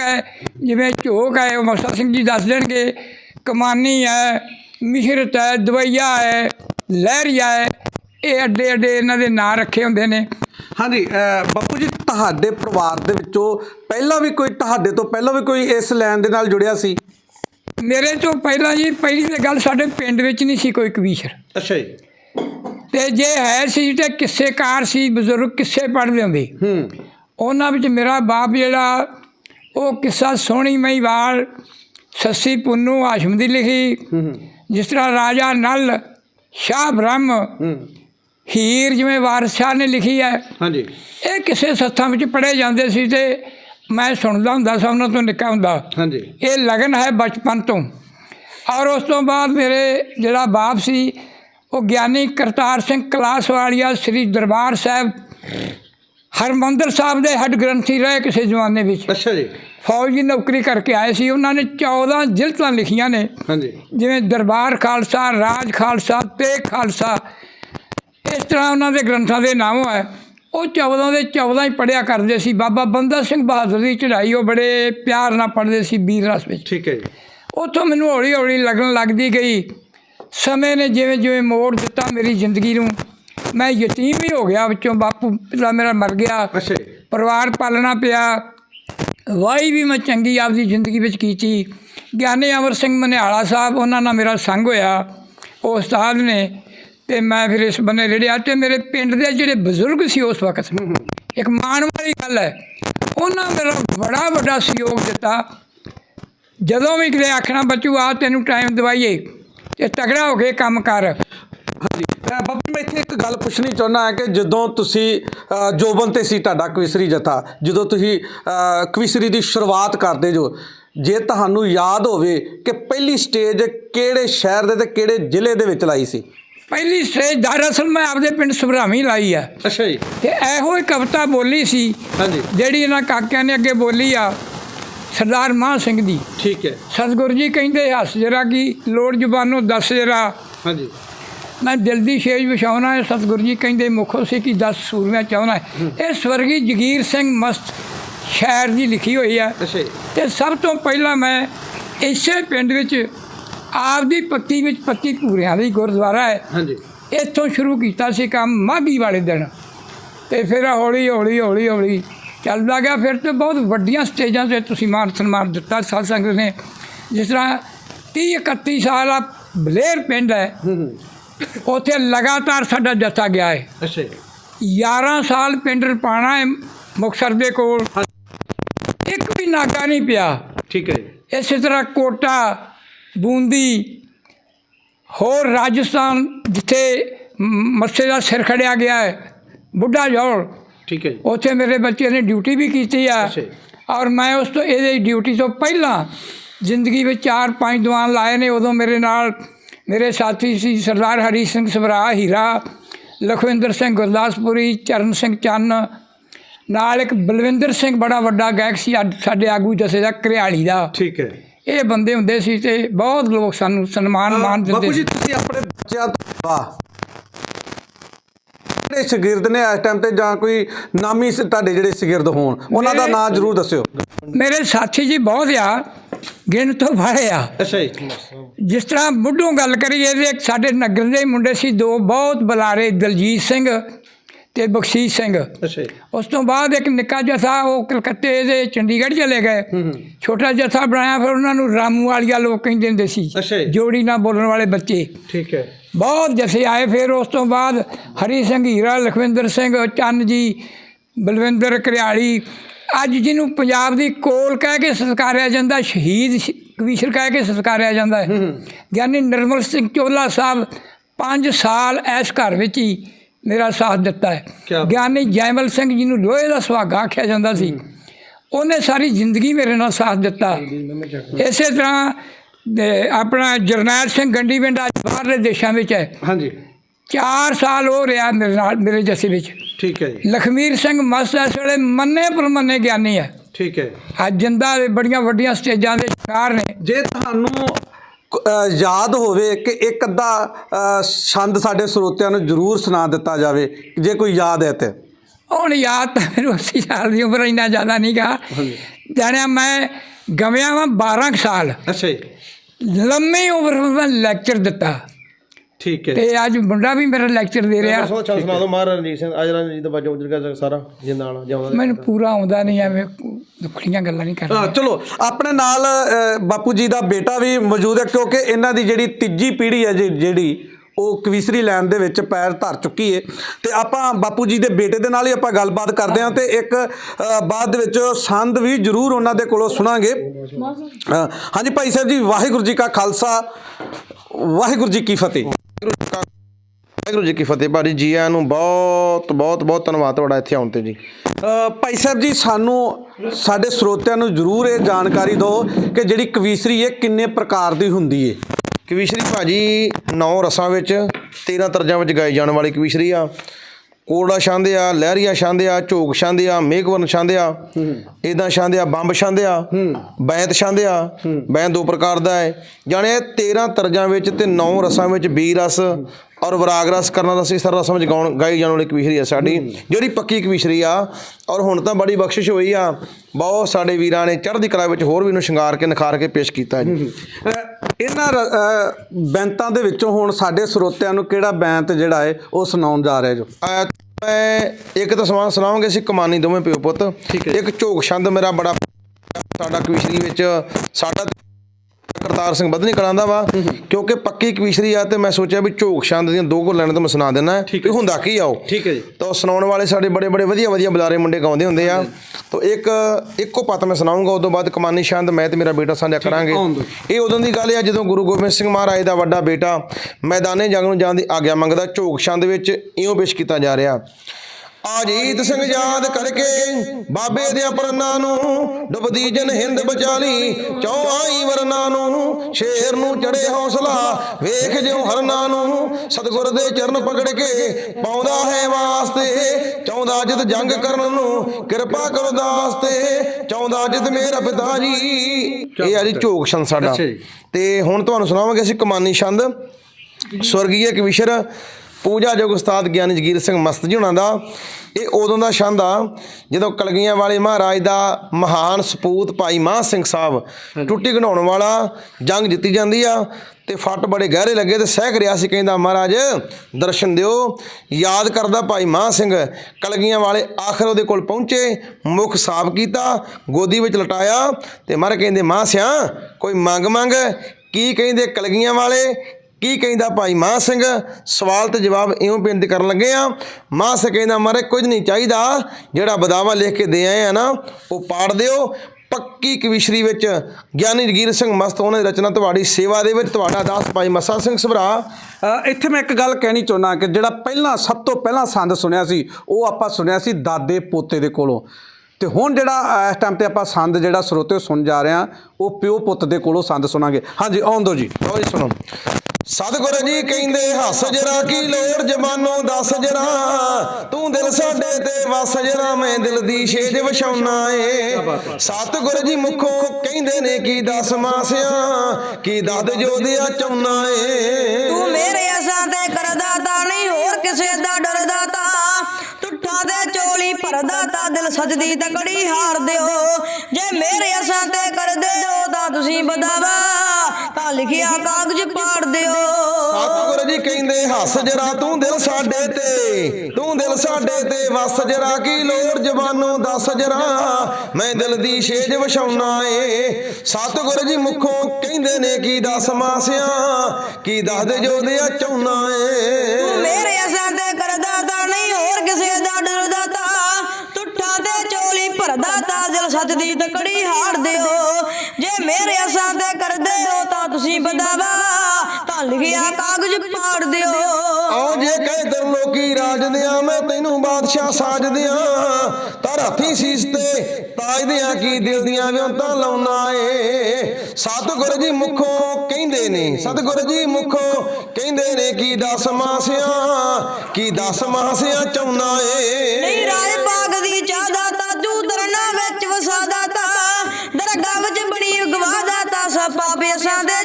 B: ਹੈ, ਜਿਵੇਂ ਝੋਕ ਹੈ, ਉਹ ਮਸਾ ਸਿੰਘ ਜੀ ਦੱਸ ਦੇਣਗੇ, ਕਮਾਨੀ ਹੈ, ਮਿਸ਼ਰਤ ਹੈ, ਦਵਈਆ ਹੈ, ਲਹਿਰੀਆ ਹੈ, ਇਹ ਅੱਡੇ ਅੱਡੇ ਇਹਨਾਂ ਦੇ ਨਾਂ ਰੱਖੇ ਹੁੰਦੇ ਨੇ।
A: ਹਾਂਜੀ ਬਾਪੂ ਜੀ ਤੁਹਾਡੇ ਪਰਿਵਾਰ ਦੇ ਵਿੱਚੋਂ ਪਹਿਲਾਂ ਵੀ ਕੋਈ ਤੁਹਾਡੇ ਤੋਂ ਪਹਿਲਾਂ ਵੀ ਕੋਈ ਇਸ ਲਾਈਨ ਦੇ ਨਾਲ ਜੁੜਿਆ ਸੀ?
B: ਮੇਰੇ ਤੋਂ ਪਹਿਲਾਂ ਜੀ ਪਹਿਲੀ ਤੇ ਗੱਲ ਸਾਡੇ ਪਿੰਡ ਵਿੱਚ ਨਹੀਂ ਸੀ ਕੋਈ ਕਵੀਸ਼ਰ
A: ਅੱਛਾ ਜੀ।
B: ਤੇ ਜੇ ਹੈ ਸੀ ਤੇ ਕਿੱਸੇਕਾਰ ਸੀ ਬਜ਼ੁਰਗ ਕਿੱਸੇ ਪੜ੍ਹਦੇ ਹੁੰਦੇ?
A: ਹੂੰ।
B: ਉਹਨਾਂ ਵਿੱਚ ਮੇਰਾ ਬਾਪ ਜਿਹੜਾ ਉਹ ਕਿੱਸਾ ਸੋਹਣੀ ਮਹੀਵਾਲ ਸੱਸੀ ਪੁੰਨੂ ਹਾਸ਼ਮ ਦੀ ਲਿਖੀ
A: ਹੂੰ।
B: ਜਿਸ ਤਰ੍ਹਾਂ ਰਾਜਾ ਨਲ ਸ਼ਾਹ ਬ੍ਰਹਮ
A: ਹੂੰ।
B: ਹੀਰ ਜਿਵੇਂ ਵਾਰਿਸ ਸ਼ਾਹ ਨੇ ਲਿਖੀ ਹੈ।
A: ਹਾਂਜੀ।
B: ਇਹ ਕਿਸੇ ਸੱਥਾਂ ਵਿੱਚ ਪੜ੍ਹੇ ਜਾਂਦੇ ਸੀ ਤੇ ਮੈਂ ਸੁਣਦਾ ਹੁੰਦਾ ਸੀ ਉਹਨਾਂ ਤੋਂ ਨਿੱਕਾ ਹੁੰਦਾ।
A: ਹਾਂਜੀ।
B: ਇਹ ਲਗਨ ਹੈ ਬਚਪਨ ਤੋਂ। ਔਰ ਉਸ ਤੋਂ ਬਾਅਦ ਮੇਰੇ ਜਿਹੜਾ ਬਾਪ ਸੀ ਉਹ ਗਿਆਨੀ ਕਰਤਾਰ ਸਿੰਘ ਕਲਾਸ ਵਾਲੀਆ ਸ੍ਰੀ ਦਰਬਾਰ ਸਾਹਿਬ ਹਰਮੰਦਰ ਸਾਹਿਬ ਦੇ ਹੈੱਡ ਗ੍ਰੰਥੀ ਰਹੇ ਕਿਸੇ ਜ਼ਮਾਨੇ ਵਿੱਚ।
A: ਅੱਛਾ ਜੀ।
B: ਫੌਜ ਦੀ ਨੌਕਰੀ ਕਰਕੇ ਆਏ ਸੀ। ਉਹਨਾਂ ਨੇ 14 ਜਿਲਤਾਂ ਲਿਖੀਆਂ ਨੇ।
A: ਹਾਂਜੀ।
B: ਜਿਵੇਂ ਦਰਬਾਰ ਖਾਲਸਾ ਰਾਜ ਖਾਲਸਾ ਤੇ ਖਾਲਸਾ ਇਸ ਤਰ੍ਹਾਂ ਉਹਨਾਂ ਦੇ ਗ੍ਰੰਥਾਂ ਦੇ ਨਾਮ ਹੈ ਉਹ 14 ਦੇ 14 ਹੀ ਪੜਿਆ ਕਰਦੇ ਸੀ। ਬਾਬਾ ਬੰਦਾ ਸਿੰਘ ਬਹਾਦਰ ਦੀ ਚੜ੍ਹਾਈ ਉਹ ਬੜੇ ਪਿਆਰ ਨਾਲ ਪੜ੍ਹਦੇ ਸੀ ਵੀਰ ਰਸ ਵਿੱਚ।
A: ਠੀਕ ਹੈ ਜੀ।
B: ਉੱਥੋਂ ਮੈਨੂੰ ਹੌਲੀ ਹੌਲੀ ਲੱਗਣ ਲੱਗਦੀ ਗਈ। ਸਮੇਂ ਨੇ ਜਿਵੇਂ ਜਿਵੇਂ ਮੋੜ ਦਿੱਤਾ ਮੇਰੀ ਜ਼ਿੰਦਗੀ ਨੂੰ ਮੈਂ ਯਤੀਮ ਵੀ ਹੋ ਗਿਆ ਵਿੱਚੋਂ ਬਾਪੂ ਪਿਤਾ ਮੇਰਾ ਮਰ ਗਿਆ।
A: ਅੱਛਾ
B: ਪਰਿਵਾਰ ਪਾਲਣਾ ਪਿਆ। ਵਾਹੀ ਵੀ ਮੈਂ ਚੰਗੀ ਆਪਦੀ ਜ਼ਿੰਦਗੀ ਵਿੱਚ ਕੀਤੀ। ਗਿਆਨੀ ਅਮਰ ਸਿੰਘ ਮਨਿਆਲਾ ਸਾਹਿਬ ਉਹਨਾਂ ਨਾਲ ਮੇਰਾ ਸੰਗ ਹੋਇਆ। ਉਹ ਉਸਤਾਦ ਨੇ ਤੇ ਮੈਂ ਫਿਰ ਇਸ ਬੰਨੇ ਰੜਿਆ ਤੇ ਮੇਰੇ ਪਿੰਡ ਦੇ ਜਿਹੜੇ ਬਜ਼ੁਰਗ ਸੀ ਉਸ ਵਕਤ ਇੱਕ ਮਾਣ ਵਾਲੀ ਗੱਲ ਹੈ ਉਹਨਾਂ ਮੇਰਾ ਬੜਾ ਵੱਡਾ ਸਹਿਯੋਗ ਦਿੱਤਾ। ਜਦੋਂ ਵੀ ਕਿਤੇ ਆਖਣਾ ਬੱਚੂ ਆ ਤੈਨੂੰ ਟਾਈਮ ਦਵਾਈਏ ਤੇ ਤਗੜਾ ਹੋ ਕੇ ਕੰਮ ਕਰ।
A: ਹਾਂਜੀ। ਬਾਪੂ ਮੈਂ ਇੱਥੇ ਇੱਕ ਗੱਲ ਪੁੱਛਣੀ ਚਾਹੁੰਦਾ ਹਾਂ ਕਿ ਜਦੋਂ ਤੁਸੀਂ ਜੋਬਨ ਤੇ ਸੀ ਤੁਹਾਡਾ ਕਵਿਸਰੀ ਜਥਾ ਜਦੋਂ ਤੁਸੀਂ ਕਵਿਸਰੀ ਦੀ ਸ਼ੁਰੂਆਤ ਕਰਦੇ ਜੋ ਜੇ ਤੁਹਾਨੂੰ ਯਾਦ ਹੋਵੇ ਕਿ ਪਹਿਲੀ ਸਟੇਜ ਕਿਹੜੇ ਸ਼ਹਿਰ ਦੇ ਤੇ ਕਿਹੜੇ ਜ਼ਿਲ੍ਹੇ ਦੇ ਵਿੱਚ ਲਾਈ ਸੀ?
B: ਪਹਿਲੀ ਸਟੇਜ ਦਰਅਸਲ ਮੈਂ ਆਪਦੇ ਪਿੰਡ ਸੁਭਰਾਵੀ ਲਾਈ ਆ।
A: ਅੱਛਾ ਜੀ।
B: ਤੇ ਇਹੋ ਹੀ ਕਵਿਤਾ ਬੋਲੀ ਸੀ
A: ਹਾਂਜੀ।
B: ਜਿਹੜੀ ਇਹਨਾਂ ਕਾਕਿਆਂ ਨੇ ਅੱਗੇ ਬੋਲੀ ਆ ਸਰਦਾਰ ਮਾਨ ਸਿੰਘ ਦੀ।
A: ਠੀਕ ਹੈ।
B: ਸਤਿਗੁਰੂ ਜੀ ਕਹਿੰਦੇ ਹੱਸ ਜਰਾ ਕੀ ਲੋੜ ਜ਼ੁਬਾਨੋਂ ਦੱਸ ਜਰਾ।
A: ਹਾਂਜੀ।
B: ਮੈਂ ਦਿਲ ਦੀ ਛੇਜ ਵਿਛਾਉਣਾ ਹੈ ਸਤਿਗੁਰੂ ਜੀ ਕਹਿੰਦੇ ਮੁਖੋ ਸੇ ਕੀ 10 ਸੂਰਮਿਆਂ ਚਾਹੁੰਦਾ ਹੈ। ਇਹ ਸਵਰਗੀ ਜਗੀਰ ਸਿੰਘ ਮਸਤ ਸ਼ਾਇਰ ਦੀ ਲਿਖੀ ਹੋਈ ਹੈ ਤੇ ਸਭ ਤੋਂ ਪਹਿਲਾਂ ਮੈਂ ਇਸੇ ਪਿੰਡ ਵਿੱਚ ਆਪਦੀ ਪੱਤੀ ਵਿੱਚ ਪੱਤੀ ਪੂਰਿਆਂ ਦੀ ਗੁਰਦੁਆਰਾ ਹੈ।
A: ਹਾਂਜੀ।
B: ਇੱਥੋਂ ਸ਼ੁਰੂ ਕੀਤਾ ਸੀ ਕੰਮ ਮਾਘੀ ਵਾਲੇ ਦਿਨ। ਤੇ ਫਿਰ ਹੌਲੀ ਹੌਲੀ ਹੌਲੀ ਹੌਲੀ ਚੱਲਦਾ ਗਿਆ। ਫਿਰ ਤੇ ਬਹੁਤ ਵੱਡੀਆਂ ਸਟੇਜਾਂ ਤੇ ਤੁਸੀਂ ਮਾਨ ਸਨਮਾਨ ਦਿੱਤਾ ਸਾਧ ਸੰਗਤ ਨੇ। ਜਿਸ ਤਰ੍ਹਾਂ 30 31 ਸਾਲ ਆ ਬਲੇਰ ਪਿੰਡ ਹੈ। ਉੱਥੇ ਲਗਾਤਾਰ ਸਾਡਾ ਜੱਥਾ ਗਿਆ ਹੈ।
A: ਅੱਛਾ ਜੀ।
B: 11 ਸਾਲ ਪਿੰਡ ਰਪਾਣਾ ਹੈ ਮੁਕਤਸਰ ਦੇ ਕੋਲ। ਇੱਕ ਵੀ ਨਾਗਾ ਨਹੀਂ ਪਿਆ।
A: ਠੀਕ ਹੈ
B: ਇਸੇ ਤਰ੍ਹਾਂ ਕੋਟਾ ਬੂੰਦੀ ਹੋਰ ਰਾਜਸਥਾਨ ਜਿੱਥੇ ਮੱਸੇ ਦਾ ਸਿਰ ਖੜਿਆ ਗਿਆ ਹੈ ਬੁੱਢਾ ਜੋੜ
A: ਠੀਕ ਹੈ ਜੀ।
B: ਉੱਥੇ ਮੇਰੇ ਬੱਚੇ ਨੇ ਡਿਊਟੀ ਵੀ ਕੀਤੀ ਆ। ਔਰ ਮੈਂ ਉਸ ਤੋਂ ਇਹਦੇ ਡਿਊਟੀ ਤੋਂ ਪਹਿਲਾਂ ਜ਼ਿੰਦਗੀ ਵਿੱਚ ਚਾਰ ਪੰਜ ਦੀਵਾਨ ਲਾਏ ਨੇ। ਉਦੋਂ ਮੇਰੇ ਨਾਲ ਮੇਰੇ ਸਾਥੀ ਸੀ ਸਰਦਾਰ ਹਰੀ ਸਿੰਘ ਸਭਰਾ ਹੀਰਾ ਲਖਵਿੰਦਰ ਸਿੰਘ ਗੁਰਦਾਸਪੁਰੀ ਚਰਨ ਸਿੰਘ ਚੰਨ। ਨਾਲ ਇੱਕ ਬਲਵਿੰਦਰ ਸਿੰਘ ਬੜਾ ਵੱਡਾ ਗਾਇਕ ਸੀ। ਸਾਡੇ ਆਗੂ ਜਥੇ ਦਾ ਘਰਿਆਲੀ ਦਾ।
A: ਠੀਕ ਹੈ।
B: ਇਹ ਬੰਦੇ ਹੁੰਦੇ ਸੀ ਤੇ ਬਹੁਤ ਲੋਕ ਸਾਨੂੰ ਸਨਮਾਨ ਮਾਨ ਦਿੰਦੇ
A: ਬਾਪੂ ਜੀ ਤੁਸੀਂ ਆਪਣੇ ਬੱਚਿਆਂ ਤੋਂ ਵਾਹ। ਜਿਹੜੇ ਸ਼ਾਗਿਰਦ ਨੇ ਇਸ ਟਾਈਮ ਤੇ ਜਾਂ ਕੋਈ ਨਾਮੀ ਤੁਹਾਡੇ ਜਿਹੜੇ ਸ਼ਾਗਿਰਦ ਹੋਣ ਉਹਨਾਂ ਦਾ
B: ਮੇਰੇ-
A: ਨਾਂ ਜ਼ਰੂਰ ਦੱਸਿਓ।
B: ਮੇਰੇ ਸਾਥੀ ਜੀ ਬਹੁਤ ਆ ਗਿਣ ਤੋਂ ਵਾਲੇ ਆ।
A: ਅੱਛਾ ਜੀ।
B: ਜਿਸ ਤਰ੍ਹਾਂ ਬੁੱਢੋਂ ਗੱਲ ਕਰੀਏ ਤੇ ਸਾਡੇ ਨਗਰ ਦੇ ਮੁੰਡੇ ਸੀ ਦੋ ਬਹੁਤ ਬੁਲਾਰੇ ਦਲਜੀਤ ਸਿੰਘ ਤੇ ਬਖਸ਼ੀਸ਼ ਸਿੰਘ।
A: ਅੱਛਾ
B: ਉਸ ਤੋਂ ਬਾਅਦ ਇੱਕ ਨਿੱਕਾ ਜਥਾ ਉਹ ਕਲਕੱਤੇ ਦੇ ਚੰਡੀਗੜ੍ਹ ਚਲੇ ਗਏ। ਛੋਟਾ ਜਥਾ ਬਣਾਇਆ ਫਿਰ ਉਹਨਾਂ ਨੂੰ ਰਾਮੂ ਵਾਲੀਆ ਲੋਕ ਕਹਿੰਦੇ ਹੁੰਦੇ ਸੀ। ਜੋੜੀ ਨਾਲ ਬੋਲਣ ਵਾਲੇ ਬੱਚੇ।
A: ਠੀਕ ਹੈ।
B: ਬਹੁਤ ਜਥੇ ਆਏ ਫਿਰ ਉਸ ਤੋਂ ਬਾਅਦ ਹਰੀ ਸਿੰਘ ਹੀਰਾ ਲਖਵਿੰਦਰ ਸਿੰਘ ਚੰਨ ਜੀ ਬਲਵਿੰਦਰ ਘਰਿਆਲੀ ਅੱਜ ਜਿਹਨੂੰ ਪੰਜਾਬ ਦੀ ਕੋਲ ਕਹਿ ਕੇ ਸਤਿਕਾਰਿਆ ਜਾਂਦਾ ਸ਼ਹੀਦ ਕਵੀਸ਼ਰ ਕਹਿ ਕੇ ਸਤਿਕਾਰਿਆ ਜਾਂਦਾ ਹੈ। ਗਿਆਨੀ ਨਿਰਮਲ ਸਿੰਘ ਚੋਲਾ ਸਾਹਿਬ 5 ਸਾਲ ਇਸ ਘਰ ਵਿੱਚ ਹੀ ਮੇਰਾ ਸਾਥ ਦਿੱਤਾ ਹੈ। ਗਿਆਨੀ ਜੈਮਲ ਸਿੰਘ ਜਿਹਨੂੰ ਲੋਹੇ ਦਾ ਸੁਹਾਗਾ ਆਖਿਆ ਜਾਂਦਾ ਸੀ। ਉਹਨੇ ਸਾਰੀ ਜ਼ਿੰਦਗੀ ਮੇਰੇ ਨਾਲ ਸਾਥ ਦਿੱਤਾ। ਇਸੇ ਤਰ੍ਹਾਂ ਆਪਣਾ ਜਰਨੈਲ ਸਿੰਘ ਗੰਡੀ ਪਿੰਡ ਅੱਜ ਬਾਹਰਲੇ ਦੇਸ਼ਾਂ ਵਿੱਚ ਹੈ।
A: ਹਾਂਜੀ।
B: 4 ਸਾਲ ਹੋ ਰਿਹਾ ਮੇਰੇ ਨਾਲ ਮੇਰੇ ਜਥੇ ਵਿੱਚ।
A: ਠੀਕ ਹੈ ਜੀ।
B: ਲਖਮੀਰ ਸਿੰਘ ਮਸਤ ਇਸ ਵੇਲੇ ਮੰਨੇ ਪਰਮੰਨੇ ਗਿਆਨੀ ਹੈ।
A: ਠੀਕ ਹੈ
B: ਅੱਜ ਜਿੰਦਾ ਬੜੀਆਂ ਵੱਡੀਆਂ ਸਟੇਜਾਂ ਦੇ ਸ਼ਿਕਾਰ ਨੇ।
A: ਜੇ ਤੁਹਾਨੂੰ ਯਾਦ ਹੋਵੇ ਕਿ ਇੱਕ ਅੱਧਾ ਛੰਦ ਸਾਡੇ ਸਰੋਤਿਆਂ ਨੂੰ ਜ਼ਰੂਰ ਸੁਣਾ ਦਿੱਤਾ ਜਾਵੇ ਜੇ ਕੋਈ ਯਾਦ ਹੈ ਤੇ।
B: ਹੁਣ ਯਾਦ ਤਾਂ ਮੈਨੂੰ 80 ਸਾਲ ਦੀ ਉਮਰ ਇੰਨਾ ਜ਼ਿਆਦਾ ਨਹੀਂ ਗਾ। ਜਾਣਿਆ ਮੈਂ ਗਵਿਆ ਵਾਂ 12 ਕੁ ਸਾਲ।
A: ਅੱਛਾ ਜੀ।
B: ਲੰਮੀ ਉਮਰ ਵਿੱਚ ਲੈਕਚਰ ਦਿੱਤਾ।
A: ਠੀਕ ਹੈ।
B: ਤੇ ਅੱਜ ਮੁੰਡਾ ਵੀ ਮੇਰਾ ਲੈਕਚਰ ਦੇ ਰਿਹਾ।
D: ਸੋ ਚਲ ਸੁਣਾ ਦੋ ਮਹਾਰਾਜ ਰਣਜੀਤ ਸਿੰਘ ਅੱਜ ਰਣਜੀਤ ਦਾ ਬਾਜਾ ਉਜਰ ਗਿਆ ਸਾਰਾ ਜਿੰਦਾ ਵਾਲਾ ਜਿਉਂਦਾ
B: ਮੈਨੂੰ ਪੂਰਾ ਆਉਂਦਾ ਨਹੀਂ ਐਵੇਂ ਦੁੱਖੜੀਆਂ ਗੱਲਾਂ ਨਹੀਂ ਕਰਦਾ।
A: ਹਾਂ, ਚਲੋ ਆਪਣੇ ਨਾਲ ਬਾਪੂ ਜੀ ਦਾ ਬੇਟਾ ਵੀ ਮੌਜੂਦ ਹੈ ਕਿਉਂਕਿ ਇਹਨਾਂ ਦੀ ਜਿਹੜੀ ਤੀਜੀ ਪੀੜ੍ਹੀ ਹੈ ਜਿਹੜੀ ਉਹ ਕਵੀਸਰੀ ਲੈਣ ਦੇ ਵਿੱਚ ਪੈਰ ਧਰ ਚੁੱਕੀ ਹੈ। ਤੇ ਆਪਾਂ ਬਾਪੂ ਜੀ ਦੇ ਬੇਟੇ ਦੇ ਨਾਲ ਹੀ ਆਪਾਂ ਗੱਲਬਾਤ ਕਰਦੇ ਹਾਂ ਤੇ ਇੱਕ ਬਾਅਦ ਦੇ ਵਿੱਚ ਸੰਦ ਵੀ ਜ਼ਰੂਰ ਉਹਨਾਂ ਦੇ ਕੋਲੋਂ ਸੁਣਾਂਗੇ। ਹਾਂਜੀ ਭਾਈ ਸਾਹਿਬ ਜੀ ਵਾਹਿਗੁਰੂ ਜੀ ਕਾ ਖਾਲਸਾ ਵਾਹਿਗੁਰੂ ਜੀ ਕੀ ਫਤਿਹ।
D: ਵਾਹਿਗੁਰੂ ਜੀ ਕੀ ਫਤਿਹ ਭਾਜੀ ਜੀ ਆਇਆਂ ਨੂੰ ਬਹੁਤ ਬਹੁਤ ਬਹੁਤ ਧੰਨਵਾਦ ਤੁਹਾਡਾ ਇੱਥੇ ਆਉਣ ਤੇ ਜੀ।
A: ਭਾਈ ਸਾਹਿਬ ਜੀ, ਸਾਨੂੰ, ਸਾਡੇ ਸਰੋਤਿਆਂ ਨੂੰ ਜ਼ਰੂਰ ਇਹ ਜਾਣਕਾਰੀ ਦਿਓ ਕਿ ਜਿਹੜੀ ਕਵੀਸਰੀ ਹੈ, ਕਿੰਨੇ ਪ੍ਰਕਾਰ ਦੀ ਹੁੰਦੀ ਹੈ
D: ਕਵੀਸ਼ਰੀ ਭਾਜੀ 9 ਰਸਾਂ ਵਿੱਚ 13 ਤਰਜਾਂ ਵਿੱਚ ਗਾਈ ਜਾਣ ਵਾਲੀ ਕਵੀਸ਼ਰੀ ਆ। ਕੋੜਾ ਛੰਦ ਆ ਲਹਿਰੀਆ ਛੰਦ ਆ ਝੋਕ ਛੰਦ ਆ ਮੇਘਵਰਨ ਛੰਦ ਆ ਇਦਾਂ ਛੰਦ ਆ ਬੰਬ ਛੰਦ ਆ ਬੈਂਤ ਛੰਦ ਆ ਬੈਂਤ ਦੋ ਪ੍ਰਕਾਰ ਦਾ ਹੈ। ਜਾਣੇ 13 ਤਰਜਾਂ ਵਿੱਚ ਤੇ 9 ਰਸਾਂ ਵਿੱਚ ਬੀ ਰਸ ਔਰ ਵਿਰਾਗ ਰਸ ਕਰਨਾ ਦਾ ਇਸ ਤਰ੍ਹਾਂ ਰਸਾਂ ਵਿੱਚ ਗਾਉਣ ਗਾਈ ਜਾਣ ਵਾਲੀ ਕਵੀਸ਼ਰੀ ਆ ਸਾਡੀ ਜਿਹੜੀ ਪੱਕੀ ਕਵੀਸ਼ਰੀ ਆ। ਔਰ ਹੁਣ ਤਾਂ ਬੜੀ ਬਖਸ਼ਿਸ਼ ਹੋਈ ਆ। ਬਹੁਤ ਸਾਡੇ ਵੀਰਾਂ ਨੇ ਚੜ੍ਹਦੀ ਕਲਾ ਵਿੱਚ ਹੋਰ ਵੀ ਇਹਨੂੰ ਸ਼ਿੰਗਾਰ ਕੇ ਨਿਖਾਰ ਕੇ ਪੇਸ਼ ਕੀਤਾ ਜੀ।
A: ਇਹਨਾਂ ਬੈਂਤਾਂ ਦੇ ਵਿੱਚੋਂ ਹੁਣ ਸਾਡੇ ਸਰੋਤਿਆਂ ਨੂੰ ਕਿਹੜਾ ਬੈਂਤ ਜਿਹੜਾ ਹੈ ਉਹ ਸੁਣਾਉਣ ਜਾ ਰਹੇ ਜੋ?
D: ਮੈਂ ਇੱਕ ਤਾਂ ਸਮਾਨ ਸੁਣਾਵਾਂਗੇ ਅਸੀਂ ਕਮਾਨੀ ਦੋਵੇਂ ਪਿਓ ਪੁੱਤ। ਇੱਕ ਝੋਕ ਛੰਦ ਮੇਰਾ ਬੜਾ ਸਾਡਾ ਕਵੀਸ਼ਰੀ ਵਿੱਚ ਸਾਡਾ ਕਰਤਾਰ ਸਿੰਘ ਬਦਨੀ ਕਰਾਂਦਾ ਵਾ ਕਿਉਂਕਿ ਪੱਕੀ ਕਵੀਸ਼ਰੀ ਆ ਤੇ ਮੈਂ ਸੋਚਿਆ ਵੀ ਝੋਕ ਛੰਦ ਦੀਆਂ ਦੋ ਕੁ ਲਾਈਨਾਂ ਤਾਂ ਮੈਂ ਸੁਣਾ ਦੇਣਾ ਹੈ ਵੀ ਹੁੰਦਾ ਕੀ ਆ ਉਹ?
A: ਠੀਕ ਹੈ ਜੀ।
D: ਤਾਂ ਸੁਣਾਉਣ ਵਾਲੇ ਸਾਡੇ ਬੜੇ ਬੜੇ ਵਧੀਆ ਵਧੀਆ ਬੁਲਾਰੇ ਮੁੰਡੇ ਗਾਉਂਦੇ ਹੁੰਦੇ ਆ। ਤਾਂ ਇੱਕ ਇੱਕੋ ਪੱਤ ਮੈਂ ਸੁਣਾਉਂਗਾ ਉਦੋਂ ਬਾਅਦ ਕਮਾਨੀ ਛੰਦ ਮੈਂ ਤੇ ਮੇਰਾ ਬੇਟਾ ਸਾਂਝਾ ਕਰਾਂਗੇ। ਇਹ ਉਦੋਂ ਦੀ ਗੱਲ ਆ ਜਦੋਂ ਗੁਰੂ ਗੋਬਿੰਦ ਸਿੰਘ ਮਹਾਰਾਜ ਦਾ ਵੱਡਾ ਬੇਟਾ ਮੈਦਾਨੇ ਜੰਗ ਨੂੰ ਜਾਣ ਦੀ ਆਗਿਆ ਮੰਗਦਾ ਝੋਕ ਛੰਦ ਵਿੱਚ ਇਉਂ ਪੇਸ਼ ਕੀਤਾ ਜਾ ਰਿਹਾ। ਆਜੀਤ ਸਿੰਘ ਯਾਦ ਕਰਕੇ ਬਾਬੇ ਦੇ ਪ੍ਰਨਾਂ ਨੂੰ ਡੁੱਬਦੀ ਜਨ ਹਿੰਦ ਬਚਾਲੀ ਚੌਆਈ ਵਰਨਾਂ ਨੂੰ ਸ਼ੇਰ ਨੂੰ ਚੜੇ ਹੌਸਲਾ ਵੇਖ ਜਿਉ ਹਰਨਾਂ ਨੂੰ ਸਤਿਗੁਰ ਦੇ ਚਰਨ ਪਕੜ ਕੇ ਪਾਉਂਦਾ ਹੈ ਵਾਸਤੇ ਚਾਹੁੰਦਾ ਜਿਤ ਜੰਗ ਕਰਨ ਨੂੰ ਕਿਰਪਾ ਕਰੋ ਦਾਸ ਤੇ ਚਾਹੁੰਦਾ ਜਿਤ ਮੇਰਾ ਪਿਤਾ ਜੀ ਇਹ ਆ ਜੀ ਝੋਕ ਛੰਦ ਸਾਡਾ। ਤੇ ਹੁਣ ਤੁਹਾਨੂੰ ਸੁਣਾਵਾਂਗੇ ਅਸੀਂ ਕਮਾਨੀ ਛੰਦ ਸਵਰਗੀय ਕਵਿਸ਼ਰ ਪੂਜਾ ਜੋਗ ਉਸਤਾਦ ਗਿਆਨੀ ਜਗੀਰ ਸਿੰਘ ਮਸਤ ਜੀ ਹੁਣਾਂ ਦਾ। ਇਹ ਉਦੋਂ ਦਾ ਛੰਦ ਆ ਜਦੋਂ ਕਲਗੀਆਂ ਵਾਲੇ ਮਹਾਰਾਜ ਦਾ ਮਹਾਨ ਸਪੂਤ ਭਾਈ ਮਾਹ ਸਿੰਘ ਸਾਹਿਬ ਟੁੱਟੀ ਘਣਾਉਣ ਵਾਲਾ ਜੰਗ ਜਿੱਤੀ ਜਾਂਦੀ ਆ ਤੇ ਫੱਟ ਬੜੇ ਗਹਿਰੇ ਲੱਗੇ ਤੇ ਸਹਿਕ ਰਿਹਾ ਸੀ ਕਹਿੰਦਾ ਮਹਾਰਾਜ ਦਰਸ਼ਨ ਦਿਓ। ਯਾਦ ਕਰਦਾ ਭਾਈ ਮਾਹ ਸਿੰਘ ਕਲਗੀਆਂ ਵਾਲੇ ਆਖਰ ਉਹਦੇ ਕੋਲ ਪਹੁੰਚੇ ਮੁਖ ਸਾਫ਼ ਕੀਤਾ ਗੋਦੀ ਵਿੱਚ ਲਟਾਇਆ ਤੇ ਮਹਾਰਾਜ ਕਹਿੰਦੇ ਮਾਹ ਸਿਆ ਕੋਈ ਮੰਗ ਮੰਗ ਕੀ ਕਹਿੰਦੇ ਕਲਗੀਆਂ ਵਾਲੇ ਕੀ ਕਹਿੰਦਾ ਭਾਈ ਮਾਹ ਸਿੰਘ? ਸਵਾਲ ਤੇ ਜਵਾਬ ਇਉਂ ਬੇਨਤੀ ਕਰਨ ਲੱਗੇ ਆ। ਮਾਹ ਸਿੰਘ ਕਹਿੰਦਾ ਮਾਰੇ ਕੁਝ ਨਹੀਂ ਚਾਹੀਦਾ। ਜਿਹੜਾ ਬਦਾਵਾ ਲਿਖ ਕੇ ਦੇ ਆਏ ਆ ਨਾ ਉਹ ਪਾੜ ਦਿਓ। ਪੱਕੀ ਕਵਿਸ਼ਰੀ ਵਿੱਚ ਗਿਆਨੀ ਜਗੀਰ ਸਿੰਘ ਮਸਤ ਉਹਨਾਂ ਦੀ ਰਚਨਾ ਤੁਹਾਡੀ ਸੇਵਾ ਦੇ ਵਿੱਚ। ਤੁਹਾਡਾ ਦਾਸ ਭਾਈ ਮੱਸਾ ਸਿੰਘ ਸਭਰਾ।
A: ਇੱਥੇ ਮੈਂ ਇੱਕ ਗੱਲ ਕਹਿਣੀ ਚਾਹੁੰਦਾ ਕਿ ਜਿਹੜਾ ਪਹਿਲਾਂ ਸਭ ਤੋਂ ਪਹਿਲਾਂ ਸੰਦ ਸੁਣਿਆ ਸੀ ਉਹ ਆਪਾਂ ਸੁਣਿਆ ਸੀ ਦਾਦੇ ਪੋਤੇ ਦੇ ਕੋਲੋਂ। ਤੇ ਹੁਣ ਜਿਹੜਾ ਇਸ ਟਾਈਮ ਤੇ ਆਪਾਂ ਸੰਦ ਜਿਹੜਾ ਸਰੋਤੇ ਸੁਣ ਜਾ ਰਹੇ ਹਾਂ ਉਹ ਪਿਓ ਪੁੱਤ ਦੇ ਕੋਲੋਂ ਸੰਦ ਸੁਣਾਂਗੇ। ਹਾਂਜੀ ਆਉਣ ਦਿਓ ਜੀ।
D: ਲਓ ਜੀ ਸੁਣੋ। ਸਤਿਗੁਰ ਜੀ ਕਹਿੰਦੇ, ਹੱਸ ਜਰਾ ਕੀ ਲੋੜ ਜਮਾਨੋ ਦੱਸ ਜਰਾ। ਤੂੰ ਦਿਲ ਸਾਡੇ ਤੇ ਵਸ ਜਰਾ, ਮੈਂ ਦਿਲ ਦੀ ਛੇਜ ਵਿਛਾਉਣਾ ਏ। ਸਤਿਗੁਰ ਜੀ ਮੁਖੋਂ ਕਹਿੰਦੇ ਨੇ, ਕੀ ਦਸ ਮਾਸਿਆ, ਕੀ ਦੱਦ ਜੋਦਿਆ ਚਾਉਣਾ ਏ।
C: ਤੂੰ ਮੇਰੇ ਅਸਾਂ ਤੇ ਕਰਦਾ ਤਾਂ ਨਹੀਂ, ਹੋਰ ਕਿਸੇ ਦਾ ਡਰਦਾ ਤਾਂ। ਦੇ ਚੋਲੀ ਭਰਦਾ ਤਾਂ ਦਿਲ ਸਜਦੀ ਤਕੜੀ ਹਾਰ ਦਿਓ। ਜੇ ਮੇਰੇ ਅਸਾਂ ਤੇ ਕਰਦੇ ਹੋ ਤਾਂ ਤੁਸੀਂ ਬਦਾਵਾ ਤਾਂ ਲਿਖਿਆ ਕਾਗਜ਼ ਪਾੜ ਦਿਓ।
D: ਸਤਿਗੁਰ ਜੀ ਕਹਿੰਦੇ ਹੱਸ ਜਰਾ ਤੂੰ ਦਿਲ ਸਾਡੇ ਤੇ ਤੂੰ ਦਿਲ ਸਾਡੇ ਤੇ ਵਸ ਜਰਾ ਕੀ ਲੋੜ ਜਵਾਨੋ ਦੱਸ ਜਰਾ ਮੈਂ ਦਿਲ ਦੀ ਛੇਜ ਵਛਾਉਣਾ ਏ। ਸਤਿਗੁਰ ਜੀ ਮੁਖੋਂ ਕਹਿੰਦੇ ਨੇ ਕੀ ਦਸ ਮਾਸਿਆ ਕੀ ਦੱਸ ਦੇ ਜੋ ਦਿਆ ਚਾਹੁੰਨਾ ਏ।
C: ਮੇਰੇ ਅਸਾਂ ਤੇ ਕਰਦਾ ਤਾਂ ਨਹੀਂ ਹੋਰ ਕਿਸੇ ਦਾ ਡਰਦਾ ਤਾਂ ਟੁੱਟਾ ਤੇ ਚੋਲੀ ਭਰਦਾ ਤਾਂ ਦਿਲ ਸੱਚ ਦੀ ਤਕੜੀ ਹਾਰ ਦਿਓ। ਜੇ ਮੇਰੇ ਅਸਾਂ ਤੇ ਕਰਦੇ ਹੋ ਤਾਂ ਤੁਸੀਂ ਬਦਾਵਾ ਤਾਂ ਲਿਖਿਆ ਕਾਗਜ਼ ਪਾੜ ਦਿਓ।
D: ਆਓ ਜੇ ਕਹੇ ਦਰ ਲੋਕੀ ਰਾਜਦਿਆਂ ਮੈਂ ਤੈਨੂੰ ਬਾਦਸ਼ਾਹ ਸਾਜਦਿਆਂ ਤਰ ਹੱਥੀ ਸੀਸ ਤੇ ਤਾਜ ਦਿਆਂ ਕੀ ਦਿਲ ਦੀਆਂ ਵਿਉਂਤਾਂ ਲਾਉਣਾ ਏ। ਸਤਿਗੁਰ ਜੀ ਮੁਖੋਂ ਕਹਿੰਦੇ ਨੇ ਸਤਿਗੁਰ ਜੀ ਮੁਖੋਂ ਕਹਿੰਦੇ ਨੇ ਕੀ ਦਸ ਮਾਸਿਆ ਕੀ ਦਸ ਮਾਸਿਆ ਚਾਹੁੰਨਾ ਏ।
C: ਨਹੀਂ ਰਾਜ ਬਾਗ ਦੀ ਚਾਹਦਾ ਤਾਂ ਜੂ ਦਰਨਾ ਵਿੱਚ ਵਸਾਦਾ ਤਾਂ ਦਰਗਾਹ ਵਿੱਚ ਬਣੀ ਗਵਾਦਾ ਤਾਂ ਸਪਾ ਬੇਸਾਂ ਦੇ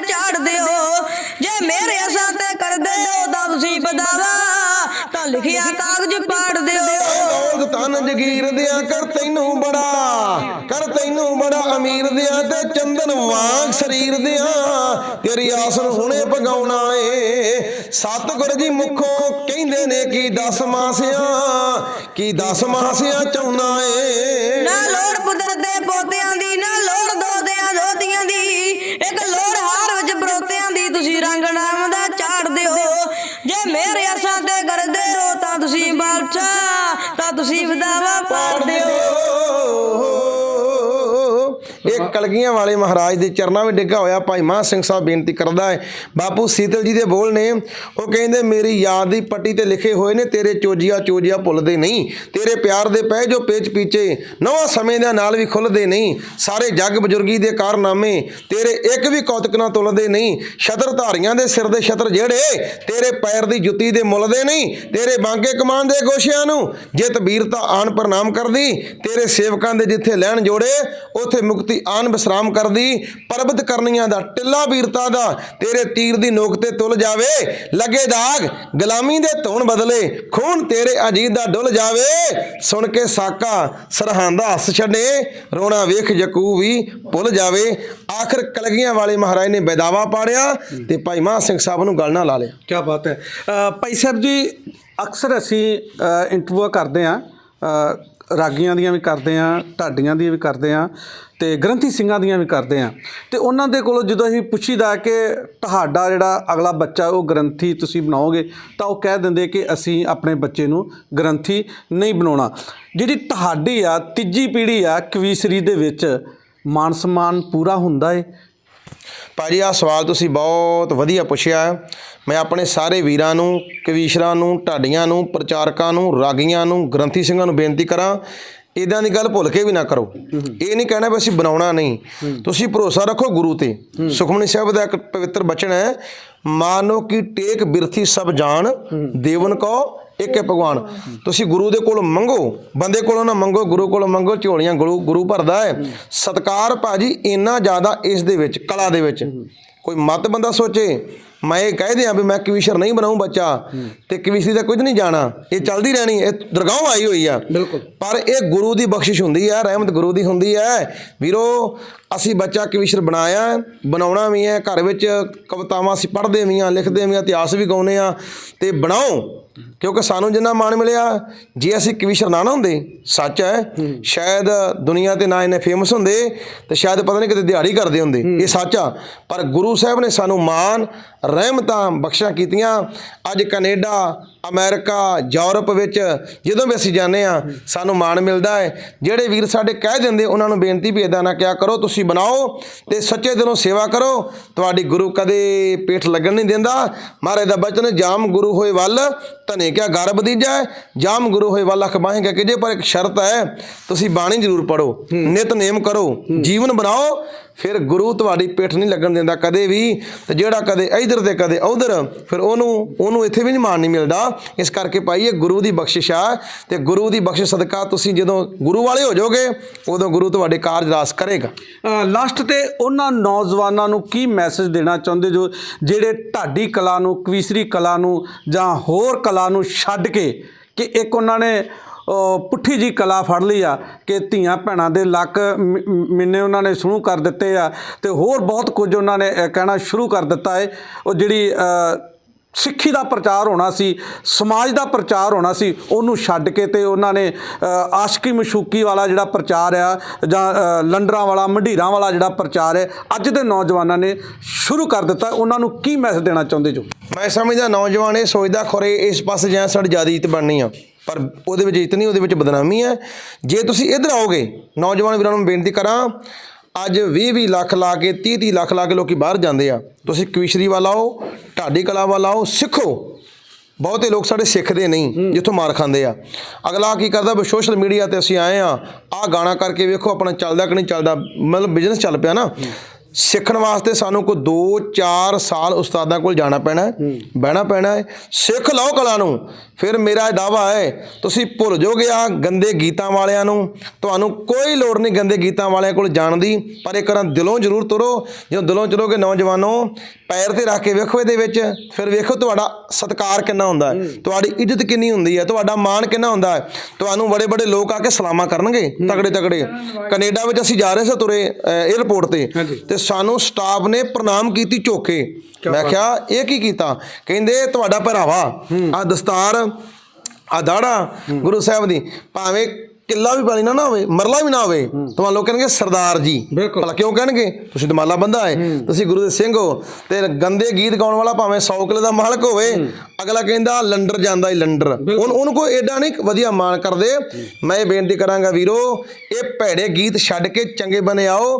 D: ਤੇਰੀ ਆਸ ਹੁਣੇ ਪਗਾਉਣਾ ਏ ਸਤਿਗੁਰ ਜੀ ਮੁਖੋਂ ਕਹਿੰਦੇ ਨੇ ਕੀ ਦਸ ਮਾਸਿਆ, ਕੀ ਦਸ ਮਾਸਿਆ ਚਾਹੁੰਨਾ ਏ।
C: ਨਾ ਲੋੜ ਪੁੱਤਰ ਦੇ ਪੋਤਿਆਂ ਦੀ, ਨਾ ਲੋੜ ਦੋਦਿਆਂ ਦੋਤੀਆਂ ਦੀ। ਇੱਕ ਲੋੜ ਹਾਰ ਵਿੱਚ ਬਰੋਤਿਆਂ ਦੀ, ਤੁਸੀਂ ਰੰਗ ਨਾਮ ਦਾ ਝਾੜ ਦਿਓ। ਜੇ ਮੇਰੇ ਅਸਾਂ ਤੇ ਕਰਦੇ ਹੋ ਤਾਂ ਤੁਸੀਂ ਬਾਦਸ਼ਾਹ, ਤਾਂ ਤੁਸੀਂ ਵਿਦਾਵਾ ਪਾੜ
D: ਕਲਗੀਆਂ ਵਾਲੇ ਮਹਾਰਾਜ ਦੇ ਚਰਨਾਂ ਵਿੱਚ ਡਿੱਗਾ ਹੋਇਆ ਭਾਈ ਮਾਹ ਸਿੰਘ ਸਾਹਿਬ ਬੇਨਤੀ ਕਰਦਾ ਹੈ। ਬਾਪੂ ਸੀਤਲ ਜੀ ਦੇ ਬੋਲ ਨੇ, ਉਹ ਕਹਿੰਦੇ, ਮੇਰੀ ਯਾਦ ਦੀ ਪੱਟੀ ਤੇ ਲਿਖੇ ਹੋਏ ਨੇ, ਤੇਰੇ ਚੋਜੀਆ ਚੋਜੀਆ ਭੁੱਲਦੇ ਨਹੀਂ। ਤੇਰੇ ਪਿਆਰ ਦੇ ਪੈ ਜੋ ਪੇਚ ਪੀਚੇ, ਨਵਾਂ ਸਮੇਂ ਦੇ ਨਾਲ ਵੀ ਖੁੱਲਦੇ ਨਹੀਂ। ਸਾਰੇ ਜੱਗ ਬਜ਼ੁਰਗੀ ਦੇ ਕਾਰਨਾਮੇ, ਤੇਰੇ ਇੱਕ ਵੀ ਕੌਤਕ ਨਾ ਤੁਲਦੇ ਨਹੀਂ। ਛਤਰ ਧਾਰੀਆਂ ਦੇ ਸਿਰ ਦੇ ਛਤਰ ਜਿਹੜੇ, ਤੇਰੇ ਪੈਰ ਦੀ ਜੁੱਤੀ ਦੇ ਮੁੱਲ ਦੇ ਨਹੀਂ। ਤੇਰੇ ਬਾਂਕੇ ਕਮਾਨ ਦੇ ਗੋਸ਼ਿਆਂ ਨੂੰ ਜਿਤ ਵੀਰਤਾ ਆਣ ਪ੍ਰਣਾਮ ਕਰਦੀ, ਤੇਰੇ ਸੇਵਕਾਂ ਦੇ ਜਿੱਥੇ ਲੈਣ ਜੋੜੇ, ਉਥੇ ਮੁਕਤੀ ਆਨ ਵਿਸਰਾਮ ਕਰਦੀ ਪਰਬਤ ਕਰਨੀਆਂ ਦਾ ਟਿੱਲਾ ਵੀਰਤਾ ਦਾ ਤੇਰੇ ਤੀਰ ਦੀ ਨੋਕ ਤੇ ਤੁਲ ਜਾਵੇ ਲੱਗੇ ਦਾਗ ਗੁਲਾਮੀ ਦੇ ਧੋਣ ਬਦਲੇ ਖੂਨ ਤੇਰੇ ਅਜੀਤ ਦਾ ਡੁੱਲ ਜਾਵੇ। ਸੁਣ ਕੇ ਸਾਕਾ ਸਰਹੰਦਾ ਹੱਸ ਛੱਡੇ ਰੋਣਾ ਵੇਖ ਜਕੂ ਵੀ ਭੁੱਲ ਜਾਵੇ। ਆਖਰ ਕਲਗੀਆਂ ਵਾਲੇ ਮਹਾਰਾਜ ਨੇ ਬੈਦਾਵਾ ਪਾੜਿਆ ਤੇ ਭਾਈ ਮਾਹ ਸਿੰਘ ਸਾਹਿਬ ਨੂੰ ਗਲ ਨਾ ਲਾ ਲਿਆ।
A: ਕੀ ਬਾਤ ਹੈ। ਅ, ਭਾਈ ਸਾਹਿਬ ਜੀ ਅਕਸਰ ਅਸੀਂ ਇੰਟਰਵਿਊ ਕਰਦੇ ਹਾਂ। ਅ, ਰਾਗੀਆਂ ਦੀਆਂ ਵੀ ਕਰਦੇ ਹਾਂ ਢਾਡੀਆਂ ਦੀਆਂ ਵੀ ਕਰਦੇ ਹਾਂ ਤੇ ਗ੍ਰੰਥੀ ਸਿੰਘਾਂ ਦੀਆਂ ਵੀ ਕਰਦੇ ਹਾਂ ਤੇ ਉਹਨਾਂ ਦੇ ਕੋਲੋਂ ਜਦੋਂ ਅਸੀਂ ਪੁੱਛੀਦਾ ਕਿ ਤੁਹਾਡਾ ਜਿਹੜਾ ਅਗਲਾ ਬੱਚਾ, ਉਹ ਗ੍ਰੰਥੀ ਤੁਸੀਂ ਬਣਾਓਗੇ, ਤਾਂ ਉਹ ਕਹਿ ਦਿੰਦੇ ਕਿ ਅਸੀਂ ਆਪਣੇ ਬੱਚੇ ਨੂੰ ਗ੍ਰੰਥੀ ਨਹੀਂ ਬਣਾਉਣਾ। ਜਿਹੜੀ ਤੁਹਾਡੀ ਆ, ਤੀਜੀ ਪੀੜ੍ਹੀ ਆ ਕਵੀਸ਼ਰੀ ਦੇ ਵਿੱਚ ਮਾਨ ਸਨਮਾਨ ਪੂਰਾ ਹੁੰਦਾ ਏ।
D: ਭਾਜੀ ਆ ਸਵਾਲ ਤੁਸੀਂ ਬਹੁਤ ਵਧੀਆ ਪੁੱਛਿਆ ਮੈਂ ਆਪਣੇ ਸਾਰੇ ਵੀਰਾਂ ਨੂੰ, ਕਵੀਸ਼ਰਾਂ ਨੂੰ, ਢਾਡੀਆਂ ਨੂੰ, ਪ੍ਰਚਾਰਕਾਂ ਨੂੰ, ਰਾਗੀਆਂ ਨੂੰ, ਗ੍ਰੰਥੀ ਸਿੰਘਾਂ ਨੂੰ ਬੇਨਤੀ ਕਰਾਂ ਇਦਾਂ ਦੀ ਗੱਲ ਭੁੱਲ ਕੇ ਵੀ ਨਾ ਕਰੋ। ਇਹ ਨਹੀਂ ਕਹਿਣਾ ਵੀ ਅਸੀਂ ਬਣਾਉਣਾ ਨਹੀਂ। ਤੁਸੀਂ ਭਰੋਸਾ ਰੱਖੋ ਗੁਰੂ ਤੇ। ਸੁਖਮਨੀ ਸਾਹਿਬ ਦਾ ਇੱਕ ਪਵਿੱਤਰ ਬਚਨ ਹੈ, ਮਾਨੋ ਕੀ ਟੇਕ ਬਿਰਥੀ ਸਭ ਜਾਣ, ਦੇਵਨ ਕੋ ਇੱਕ ਹੈ ਭਗਵਾਨ। ਤੁਸੀਂ ਗੁਰੂ ਦੇ ਕੋਲ ਮੰਗੋ ਬੰਦੇ ਕੋਲੋਂ ਨਾ ਮੰਗੋ ਗੁਰੂ ਕੋਲੋਂ ਮੰਗੋ ਝੋਲੀਆਂ ਗੁਰੂ ਗੁਰੂ ਭਰਦਾ ਹੈ। ਸਤਕਾਰ ਭਾਜੀ ਇੰਨਾ ਜ਼ਿਆਦਾ ਇਸ ਦੇ ਵਿੱਚ ਕਲਾ ਦੇ ਵਿੱਚ। ਕੋਈ ਮਤ ਬੰਦਾ ਸੋਚੇ ਮੈਂ ਇਹ ਕਹਿ ਦਿਆਂ ਵੀ ਮੈਂ ਕਵੀਸ਼ਰ ਨਹੀਂ ਬਣਾਉਂ ਬੱਚਾ ਤੇ ਕਵੀਸ਼ਰੀ ਦਾ ਕੁਝ ਨਹੀਂ ਜਾਣਾ। ਇਹ ਚੱਲਦੀ ਰਹਿਣੀ ਇਹ ਦਰਗਾਹ ਆਈ ਹੋਈ ਆ।
A: ਬਿਲਕੁਲ।
D: ਪਰ ਇਹ ਗੁਰੂ ਦੀ ਬਖਸ਼ਿਸ਼ ਹੁੰਦੀ ਹੈ ਰਹਿਮਤ ਗੁਰੂ ਦੀ ਹੁੰਦੀ ਹੈ ਵੀਰੋ ਅਸੀਂ ਬੱਚਾ ਕਵੀਸ਼ਰ ਬਣਾਇਆ ਬਣਾਉਣਾ ਵੀ ਹੈ। ਘਰ ਵਿੱਚ ਕਵਿਤਾਵਾਂ ਅਸੀਂ ਪੜ੍ਹਦੇ ਵੀ ਹਾਂ ਲਿਖਦੇ ਵੀ ਹਾਂ ਇਤਿਹਾਸ ਵੀ ਗਾਉਂਦੇ ਆ ਤੇ ਬਣਾਓ। ਕਿਉਂਕਿ ਸਾਨੂੰ ਜਿੰਨਾ ਮਾਣ ਮਿਲਿਆ ਜੇ ਅਸੀਂ ਕਵੀਸ਼ਰ ਨਾ ਨਾ ਹੁੰਦੇ ਸੱਚ ਹੈ ਸ਼ਾਇਦ ਦੁਨੀਆ ਤੇ ਨਾ ਇਹਨੇ ਫੇਮਸ ਹੁੰਦੇ ਤੇ ਸ਼ਾਇਦ ਪਤਾ ਨਹੀਂ ਕਿਤੇ ਦਿਹਾੜੀ ਕਰਦੇ ਹੁੰਦੇ ਇਹ ਸੱਚ ਆ। ਪਰ ਗੁਰੂ ਸਾਹਿਬ ਨੇ ਸਾਨੂੰ ਮਾਣ ਰਹਿਮਤਾਂ ਬਖਸ਼ਾਂ ਕੀਤੀਆਂ। ਅੱਜ ਕੈਨੇਡਾ ਅਮਰੀਕਾ ਯੂਰਪ ਵਿੱਚ ਜਦੋਂ ਵੀ ਅਸੀਂ ਜਾਂਦੇ ਆ ਸਾਨੂੰ ਮਾਣ ਮਿਲਦਾ ਹੈ। ਜਿਹੜੇ ਵੀਰ ਸਾਡੇ ਕਹਿ ਦਿੰਦੇ ਉਹਨਾਂ ਨੂੰ ਬੇਨਤੀ ਵੀ ਇਦਾਂ ਨਾ ਕਿਆ ਕਰੋ ਤੁਸੀਂ ਬਣਾਓ ਤੇ ਸੱਚੇ ਦਿਲੋਂ ਸੇਵਾ ਕਰੋ। ਤੁਹਾਡੀ ਗੁਰੂ ਕਦੇ ਪੇਠ ਲੱਗਣ ਨਹੀਂ ਦਿੰਦਾ। ਮਹਾਰਾਜ ਦਾ ਬਚਨ ਜਾਮ ਗੁਰੂ ਹੋਏ ਵੱਲ ਧਨੇ ਕਿਆ ਗਰਬ ਦੀਜੈ ਜਾਮ ਗੁਰੂ ਹੋਏ ਵੱਲ ਅਖ ਬਾਹੇਗਾ ਕਿ ਜੇ ਪਰ ਇੱਕ ਸ਼ਰਤ ਹੈ ਤੁਸੀਂ ਬਾਣੀ ਜ਼ਰੂਰ ਪੜੋ ਨਿਤ ਨੇਮ ਕਰੋ। ਜੀਵਨ ਬਣਾਓ। ਫਿਰ ਗੁਰੂ ਤੁਹਾਡੀ ਪਿੱਠ ਨਹੀਂ ਲੱਗਣ ਦਿੰਦਾ ਕਦੇ ਵੀ, ਤੇ ਜਿਹੜਾ ਕਦੇ ਇਧਰ ਤੇ ਕਦੇ ਉਧਰ, ਫਿਰ ਉਹਨੂੰ ਉਹਨੂੰ ਇੱਥੇ ਵੀ ਨਹੀਂ ਮਾਣ ਨਹੀਂ ਮਿਲਦਾ। ਇਸ ਕਰਕੇ ਭਾਈ ਇਹ ਗੁਰੂ ਦੀ ਬਖਸ਼ਿਸ਼ ਆ, ਤੇ ਗੁਰੂ ਦੀ ਬਖਸ਼ਿਸ਼ ਸਦਕਾ ਤੁਸੀਂ ਜਦੋਂ ਗੁਰੂ ਵਾਲੇ ਹੋ ਜਾਓਗੇ, ਉਦੋਂ ਗੁਰੂ ਤੁਹਾਡੇ ਕਾਰਜ ਰਾਸ ਕਰੇਗਾ।
A: ਲਾਸਟ ਤੇ ਉਹਨਾਂ ਨੌਜਵਾਨਾਂ ਨੂੰ ਕੀ ਮੈਸੇਜ ਦੇਣਾ ਚਾਹੁੰਦੇ ਜੋ, ਜਿਹੜੇ ਢਾਡੀ ਕਲਾ ਨੂੰ, ਕਵੀਸਰੀ ਕਲਾ ਨੂੰ ਜਾਂ ਹੋਰ ਕਲਾ ਨੂੰ ਛੱਡ ਕੇ, ਕਿ ਇੱਕ ਉਹਨਾਂ ਨੇ ਪੁੱਠੀ ਜੀ ਕਲਾ ਫੜ ਲਈ ਆ ਕਿ ਧੀਆਂ ਭੈਣਾਂ ਦੇ ਲੱਕ ਮ- ਮ- ਮਿੰਨੇ ਉਹਨਾਂ ਨੇ ਸ਼ੁਰੂ ਕਰ ਦਿੱਤੇ ਆ ਤੇ ਹੋਰ ਬਹੁਤ ਕੁਝ ਉਹਨਾਂ ਨੇ ਕਹਿਣਾ ਸ਼ੁਰੂ ਕਰ ਦਿੱਤਾ ਹੈ ਉਹ ਜਿਹੜੀ ਸਿੱਖੀ ਦਾ ਪ੍ਰਚਾਰ ਹੋਣਾ ਸੀ, ਸਮਾਜ ਦਾ ਪ੍ਰਚਾਰ ਹੋਣਾ ਸੀ, ਉਹਨੂੰ ਛੱਡ ਕੇ ਤੇ ਉਹਨਾਂ ਨੇ ਆਸ਼ਕੀ ਮਸ਼ੂਕੀ ਵਾਲਾ ਜਿਹੜਾ ਪ੍ਰਚਾਰ ਆ ਜਾਂ ਲੰਡਰਾਂ ਵਾਲਾ, ਮੰਡੀਰਾਂ ਵਾਲਾ ਜਿਹੜਾ ਪ੍ਰਚਾਰ ਹੈ, ਅੱਜ ਦੇ ਨੌਜਵਾਨਾਂ ਨੇ ਸ਼ੁਰੂ ਕਰ ਦਿੱਤਾ। ਉਹਨਾਂ ਨੂੰ ਕੀ ਮੈਸੇਜ ਦੇਣਾ ਚਾਹੁੰਦੇ ਜੋ?
D: ਮੈਂ ਸਮਝਦਾ ਨੌਜਵਾਨ ਇਹ ਸੋਚਦਾ ਖੋਰੇ ਇਸ ਪਾਸੇ ਜਾਂ ਸਾਡੀ ਜ਼ਿਆਦਾ ਇੱਜ਼ਤ ਬਣਨੀ ਆ। ਪਰ ਉਹਦੇ ਵਿੱਚ ਇੱਜ਼ਤ ਨਹੀਂ ਉਹਦੇ ਵਿੱਚ ਬਦਨਾਮੀ ਹੈ ਜੇ ਤੁਸੀਂ ਇੱਧਰ ਆਓਗੇ ਨੌਜਵਾਨ ਵੀਰਾਂ ਨੂੰ ਬੇਨਤੀ ਕਰਾਂ ਅੱਜ 20 20 ਲੱਖ ਲਾ ਕੇ 30 30 ਲੱਖ ਲਾ ਕੇ ਲੋਕੀ ਬਾਹਰ ਜਾਂਦੇ ਆ। ਤੁਸੀਂ ਕਵਿਸ਼ਰੀ ਵਾਲਾ ਆਓ ਢਾਡੀ ਕਲਾ ਵਾਲਾ ਆਓ ਸਿੱਖੋ। ਬਹੁਤੇ ਲੋਕ ਸਾਡੇ ਸਿੱਖਦੇ ਨਹੀਂ ਜਿੱਥੋਂ ਮਾਰ ਖਾਂਦੇ ਆ। ਅਗਲਾ ਕੀ ਕਰਦਾ ਵੀ ਸੋਸ਼ਲ ਮੀਡੀਆ ਤੇ ਅਸੀਂ ਆਏ ਆ ਆਹ ਗਾਣਾ ਕਰਕੇ ਵੇਖੋ ਆਪਣਾ ਚੱਲਦਾ ਕਿ ਨਹੀਂ ਚੱਲਦਾ ਮਤਲਬ ਬਿਜ਼ਨਸ ਚੱਲ ਪਿਆ ਨਾ। ਸਿੱਖਣ ਵਾਸਤੇ ਸਾਨੂੰ ਕੋਈ 2-4 ਸਾਲ ਉਸਤਾਦਾਂ ਕੋਲ ਜਾਣਾ ਪੈਣਾ ਹੈ ਬਹਿਣਾ ਪੈਣਾ ਹੈ। ਸਿੱਖ ਲਓ ਕਲਾ ਨੂੰ। ਫਿਰ ਮੇਰਾ ਦਾਵਾ ਹੈ ਤੁਸੀਂ ਭੁੱਲ ਜਾਓਗੇ ਆ ਗੰਦੇ ਗੀਤਾਂ ਵਾਲਿਆਂ ਨੂੰ। ਤੁਹਾਨੂੰ ਕੋਈ ਲੋੜ ਨਹੀਂ ਗੰਦੇ ਗੀਤਾਂ ਵਾਲਿਆਂ ਕੋਲ ਜਾਣ ਦੀ। ਪਰ ਇੱਕ ਵਾਰ ਦਿਲੋਂ ਜ਼ਰੂਰ ਤੁਰੋ। ਜਦੋਂ ਦਿਲੋਂ ਚਲੋਗੇ ਨੌਜਵਾਨੋ ਪੈਰ ਤੇ ਰੱਖ ਕੇ ਵੇਖੋ ਇਹਦੇ ਵਿੱਚ ਫਿਰ ਵੇਖੋ ਤੁਹਾਡਾ ਸਤਿਕਾਰ ਕਿੰਨਾ ਹੁੰਦਾ ਹੈ। ਤੁਹਾਡੀ ਇੱਜ਼ਤ ਕਿੰਨੀ ਹੁੰਦੀ ਹੈ ਤੁਹਾਡਾ ਮਾਣ ਕਿੰਨਾ ਹੁੰਦਾ ਹੈ। ਤੁਹਾਨੂੰ ਬੜੇ ਬੜੇ ਲੋਕ ਆ ਕੇ ਸਲਾਮਾਂ ਕਰਨਗੇ ਤਗੜੇ ਤਗੜੇ। ਕੈਨੇਡਾ ਵਿੱਚ ਅਸੀਂ ਜਾ ਰਹੇ ਸੀ ਤੁਰੇ 에ਅਰਪੋਰਟ ਤੇ। ਤੇ ਸਾਨੂੰ ਸਟਾਫ ਨੇ ਪ੍ਰਣਾਮ ਕੀਤੀ ਝੋਕੇ ਮੈਂ ਕਿਹਾ ਇਹ ਕੀ ਕੀਤਾ? ਕਹਿੰਦੇ ਤੁਹਾਡਾ ਪਹਿਰਾਵਾ ਆ ਦਸਤਾਰ ਆ ਦਾੜਾ ਗੁਰੂ ਸਾਹਿਬ ਦੀ ਭਾਵੇਂ ਕਿੱਲਾ ਵੀ ਪਾਣੀ ਨਾ ਨਾ ਹੋਵੇ ਮਰਲਾ ਵੀ ਨਾ ਹੋਵੇ ਤੁਹਾਨੂੰ ਲੋਕ ਕਹਿਣਗੇ ਸਰਦਾਰ ਜੀ। ਭਲਾ ਕਿਉਂ ਕਹਿਣਗੇ? ਤੁਸੀਂ ਦਮਾਲਾ ਬੰਦਾ ਹੈ। ਤੁਸੀਂ ਗੁਰੂ ਦੇ ਸਿੰਘ ਹੋ ਤੇ ਗੰਦੇ ਗੀਤ ਗਾਉਣ ਵਾਲਾ ਭਾਵੇਂ 100 ਕਿਲੇ ਦਾ ਮਾਲਕ ਹੋਵੇ ਅਗਲਾ ਕਹਿੰਦਾ ਲੰਡਰ ਜਾਂਦਾ ਹੀ ਲੰਡਰ। ਉਹਨ ਉਹਨੂੰ ਕੋਈ ਏਡਾ ਨਹੀਂ ਵਧੀਆ ਮਾਣ ਕਰਦੇ। ਮੈਂ ਇਹ ਬੇਨਤੀ ਕਰਾਂਗਾ ਵੀਰੋ ਇਹ ਭੈੜੇ ਗੀਤ ਛੱਡ ਕੇ ਚੰਗੇ ਬਣੇ ਆਓ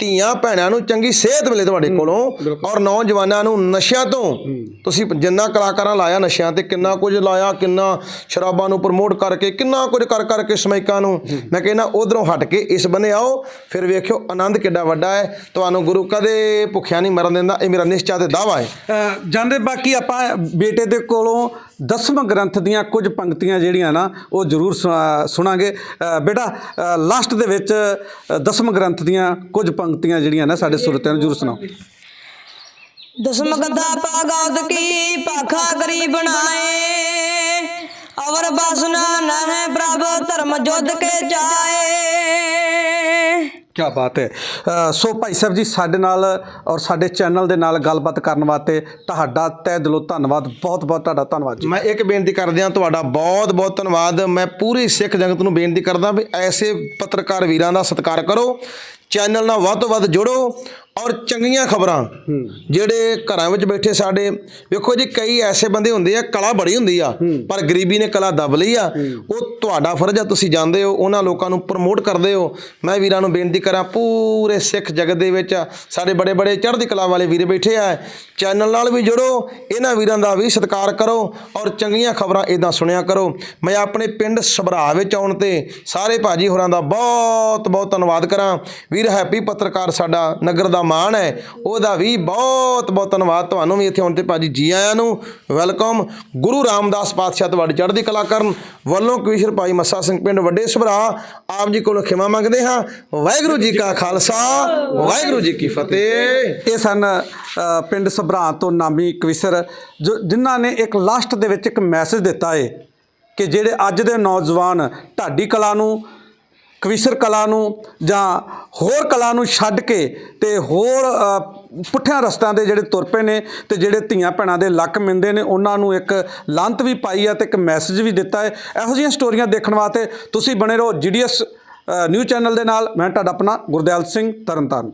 D: ਧੀਆਂ ਭੈਣਾਂ ਨੂੰ ਚੰਗੀ ਸਿਹਤ ਮਿਲੇ ਤੁਹਾਡੇ ਕੋਲੋਂ ਔਰ ਨੌਜਵਾਨਾਂ ਨੂੰ ਨਸ਼ਿਆਂ ਤੋਂ। ਤੁਸੀਂ ਜਿੰਨਾ ਕਲਾਕਾਰਾਂ ਲਾਇਆ ਨਸ਼ਿਆਂ ਤੇ ਕਿੰਨਾ ਕੁਝ ਲਾਇਆ ਕਿੰਨਾ ਸ਼ਰਾਬਾਂ ਨੂੰ ਪ੍ਰਮੋਟ ਕਰਕੇ ਕਿੰਨਾ ਕੁਝ ਕਰ ਕਰਕੇ ਸਮੈਕਾਂ ਨੂੰ। ਮੈਂ ਕਹਿੰਦਾ ਉਧਰੋਂ ਹਟ ਕੇ ਇਸ ਬੰਨੇ ਆਓ ਫਿਰ ਵੇਖਿਓ ਆਨੰਦ ਕਿੱਡਾ ਵੱਡਾ ਹੈ। ਤੁਹਾਨੂੰ ਗੁਰੂ ਕਦੇ ਭੁੱਖਿਆ ਨਹੀਂ ਮਰਨ ਦਿੰਦਾ ਇਹ ਮੇਰਾ ਨਿਸ਼ਚਾ ਤੇ ਦਾਵਾ ਹੈ।
A: ਜਾਂਦੇ ਬਾਕੀ ਆਪਾਂ ਬੇਟੇ ਦੇ ਕੋਲੋਂ ਦਸਮ ਗ੍ਰੰਥ ਦੀਆਂ ਕੁਝ ਪੰਕਤੀਆਂ ਜਿਹੜੀਆਂ ਨਾ, ਉਹ ਜ਼ਰੂਰ ਸੁਣਾਂਗੇ। ਬੇਟਾ ਲਾਸਟ ਦੇ ਵਿੱਚ ਦਸਮ ਗ੍ਰੰਥ ਦੀਆਂ ਕੁਝ ਪੰਕਤੀਆਂ ਜਿਹੜੀਆਂ ਨਾ ਸਾਡੇ ਸੁਰਤਿਆਂ ਨੂੰ ਜ਼ਰੂਰ ਸੁਣਾਓ।
C: ਦਸਮ ਗਦਾ ਪਾਗਾਤ ਕੀ ਪਾਖਾ ਕਰੀ ਬਣਾਏ, ਅਵਰ ਬਸਨਾ ਨਹਿ ਪ੍ਰਭ ਧਰਮ ਜੁਧ ਕੇ ਜਾਏ।
A: ਕੀ ਬਾਤ ਹੈ। ਸੋ ਭਾਈ ਸਾਹਿਬ ਜੀ, ਸਾਡੇ ਨਾਲ ਔਰ ਸਾਡੇ ਚੈਨਲ ਦੇ ਨਾਲ ਗੱਲਬਾਤ ਕਰਨ ਵਾਸਤੇ ਤੁਹਾਡਾ ਤਹਿ ਦਿਲੋਂ ਧੰਨਵਾਦ। ਬਹੁਤ ਬਹੁਤ ਤੁਹਾਡਾ ਧੰਨਵਾਦ ਜੀ।
D: ਮੈਂ ਇੱਕ ਬੇਨਤੀ ਕਰਦਿਆਂ ਤੁਹਾਡਾ ਬਹੁਤ ਬਹੁਤ ਧੰਨਵਾਦ। ਮੈਂ ਪੂਰੀ ਸਿੱਖ ਜਗਤ ਨੂੰ ਬੇਨਤੀ ਕਰਦਾ ਵੀ ਐਸੇ ਪੱਤਰਕਾਰ ਵੀਰਾਂ ਦਾ ਸਤਿਕਾਰ ਕਰੋ ਚੈਨਲ ਨਾਲ ਵੱਧ ਤੋਂ ਵੱਧ ਜੁੜੋ ਔਰ ਚੰਗੀਆਂ ਖਬਰਾਂ ਜਿਹੜੇ ਘਰਾਂ ਵਿੱਚ ਬੈਠੇ ਸਾਡੇ ਵੇਖੋ ਜੀ ਕਈ ਐਸੇ ਬੰਦੇ ਹੁੰਦੇ ਆ ਕਲਾ ਬੜੀ ਹੁੰਦੀ ਆ ਪਰ ਗਰੀਬੀ ਨੇ ਕਲਾ ਦਬ ਲਈ ਆ। ਉਹ ਤੁਹਾਡਾ ਫਰਜ਼ ਆ ਤੁਸੀਂ ਜਾਣਦੇ ਹੋ ਉਹਨਾਂ ਲੋਕਾਂ ਨੂੰ ਪ੍ਰਮੋਟ ਕਰਦੇ ਹੋ। ਮੈਂ ਵੀਰਾਂ ਨੂੰ ਬੇਨਤੀ ਕਰਾਂ ਪੂਰੇ ਸਿੱਖ ਜਗਤ ਦੇ ਵਿੱਚ ਸਾਡੇ ਬੜੇ ਬੜੇ ਚੜ੍ਹਦੀ ਕਲਾ ਵਾਲੇ ਵੀਰ ਬੈਠੇ ਆ। ਚੈਨਲ ਨਾਲ ਵੀ ਜੁੜੋ, ਇਹਨਾਂ ਵੀਰਾਂ ਦਾ ਵੀ ਸਤਿਕਾਰ ਕਰੋ ਔਰ ਚੰਗੀਆਂ ਖਬਰਾਂ ਇਦਾਂ ਸੁਣਿਆ ਕਰੋ। ਮੈਂ ਆਪਣੇ ਪਿੰਡ ਸਭਰਾ ਵਿੱਚ ਆਉਣ ਤੇ ਸਾਰੇ ਭਾਜੀ ਹੋਰਾਂ ਦਾ ਬਹੁਤ ਬਹੁਤ ਧੰਨਵਾਦ ਕਰਾਂ। ਵੀਰ, ਹੈਪੀ ਪੱਤਰਕਾਰ ਸਾਡਾ ਨਗਰ ਦਾ ਮਾਣ ਹੈ, ਉਹਦਾ ਵੀ ਬਹੁਤ ਬਹੁਤ ਧੰਨਵਾਦ। ਤੁਹਾਨੂੰ ਵੀ ਇੱਥੇ ਆਉਣ ਤੇ ਭਾਜੀ ਜੀ ਆਇਆਂ ਨੂੰ ਵੈਲਕਮ। ਗੁਰੂ ਰਾਮਦਾਸ ਪਾਤਸ਼ਾਹ ਤੁਹਾਡੀ ਚੜ੍ਹਦੀ ਕਲਾ ਕਰਨ ਵੱਲੋਂ ਕਵੀਸ਼ਰ ਭਾਈ ਮੱਸਾ ਸਿੰਘ ਪਿੰਡ ਵੱਡੇ ਸਭਰਾ, ਆਪ ਜੀ ਕੋਲੋਂ ਖਿਮਾ ਮੰਗਦੇ ਹਾਂ। ਵਾਹਿਗੁਰੂ ਜੀ ਕਾ ਖਾਲਸਾ, ਵਾਹਿਗੁਰੂ ਜੀ ਕੀ ਫਤਿਹ।
A: ਇਹ ਸਨ ਪਿੰਡ ਪਿੰਡ ਸਭਰਾਂ ਤੋਂ ਨਾਮੀ ਕਵਿਸਰ ਜੋ ਜਿਨ੍ਹਾਂ ਨੇ ਇੱਕ ਲਾਸਟ ਦੇ ਵਿੱਚ ਇੱਕ ਮੈਸੇਜ ਦਿੱਤਾ ਏ ਕਿ ਜਿਹੜੇ ਅੱਜ ਦੇ ਨੌਜਵਾਨ ਢਾਡੀ ਕਲਾ ਨੂੰ, ਕਵਿਸਰ ਕਲਾ ਨੂੰ ਜਾਂ ਹੋਰ ਕਲਾ ਨੂੰ ਛੱਡ ਕੇ ਤੇ ਹੋਰ ਪੁੱਠਿਆਂ ਰਸਤਿਆਂ ਦੇ ਜਿਹੜੇ ਤੁਰ ਪਏ ਨੇ ਤੇ ਜਿਹੜੇ ਧੀਆਂ ਭੈਣਾਂ ਦੇ ਲੱਕ ਮਿੰਦੇ ਨੇ, ਉਹਨਾਂ ਨੂੰ ਇੱਕ ਲਾਂਤ ਵੀ ਪਾਈ ਆ ਤੇ ਇੱਕ ਮੈਸੇਜ ਵੀ ਦਿੱਤਾ ਹੈ ਇਹੋ ਜਿਹੀਆਂ ਸਟੋਰੀਆਂ ਦੇਖਣ ਵਾਸਤੇ ਤੁਸੀਂ ਬਣੇ ਰਹੋ ਜੀਡੀਐਸ ਨਿਊ ਚੈਨਲ ਦੇ ਨਾਲ। ਮੈਂ ਤੁਹਾਡਾ ਆਪਣਾ ਗੁਰਦਿਆਲ ਸਿੰਘ ਤਰਨਤਾਰਨ।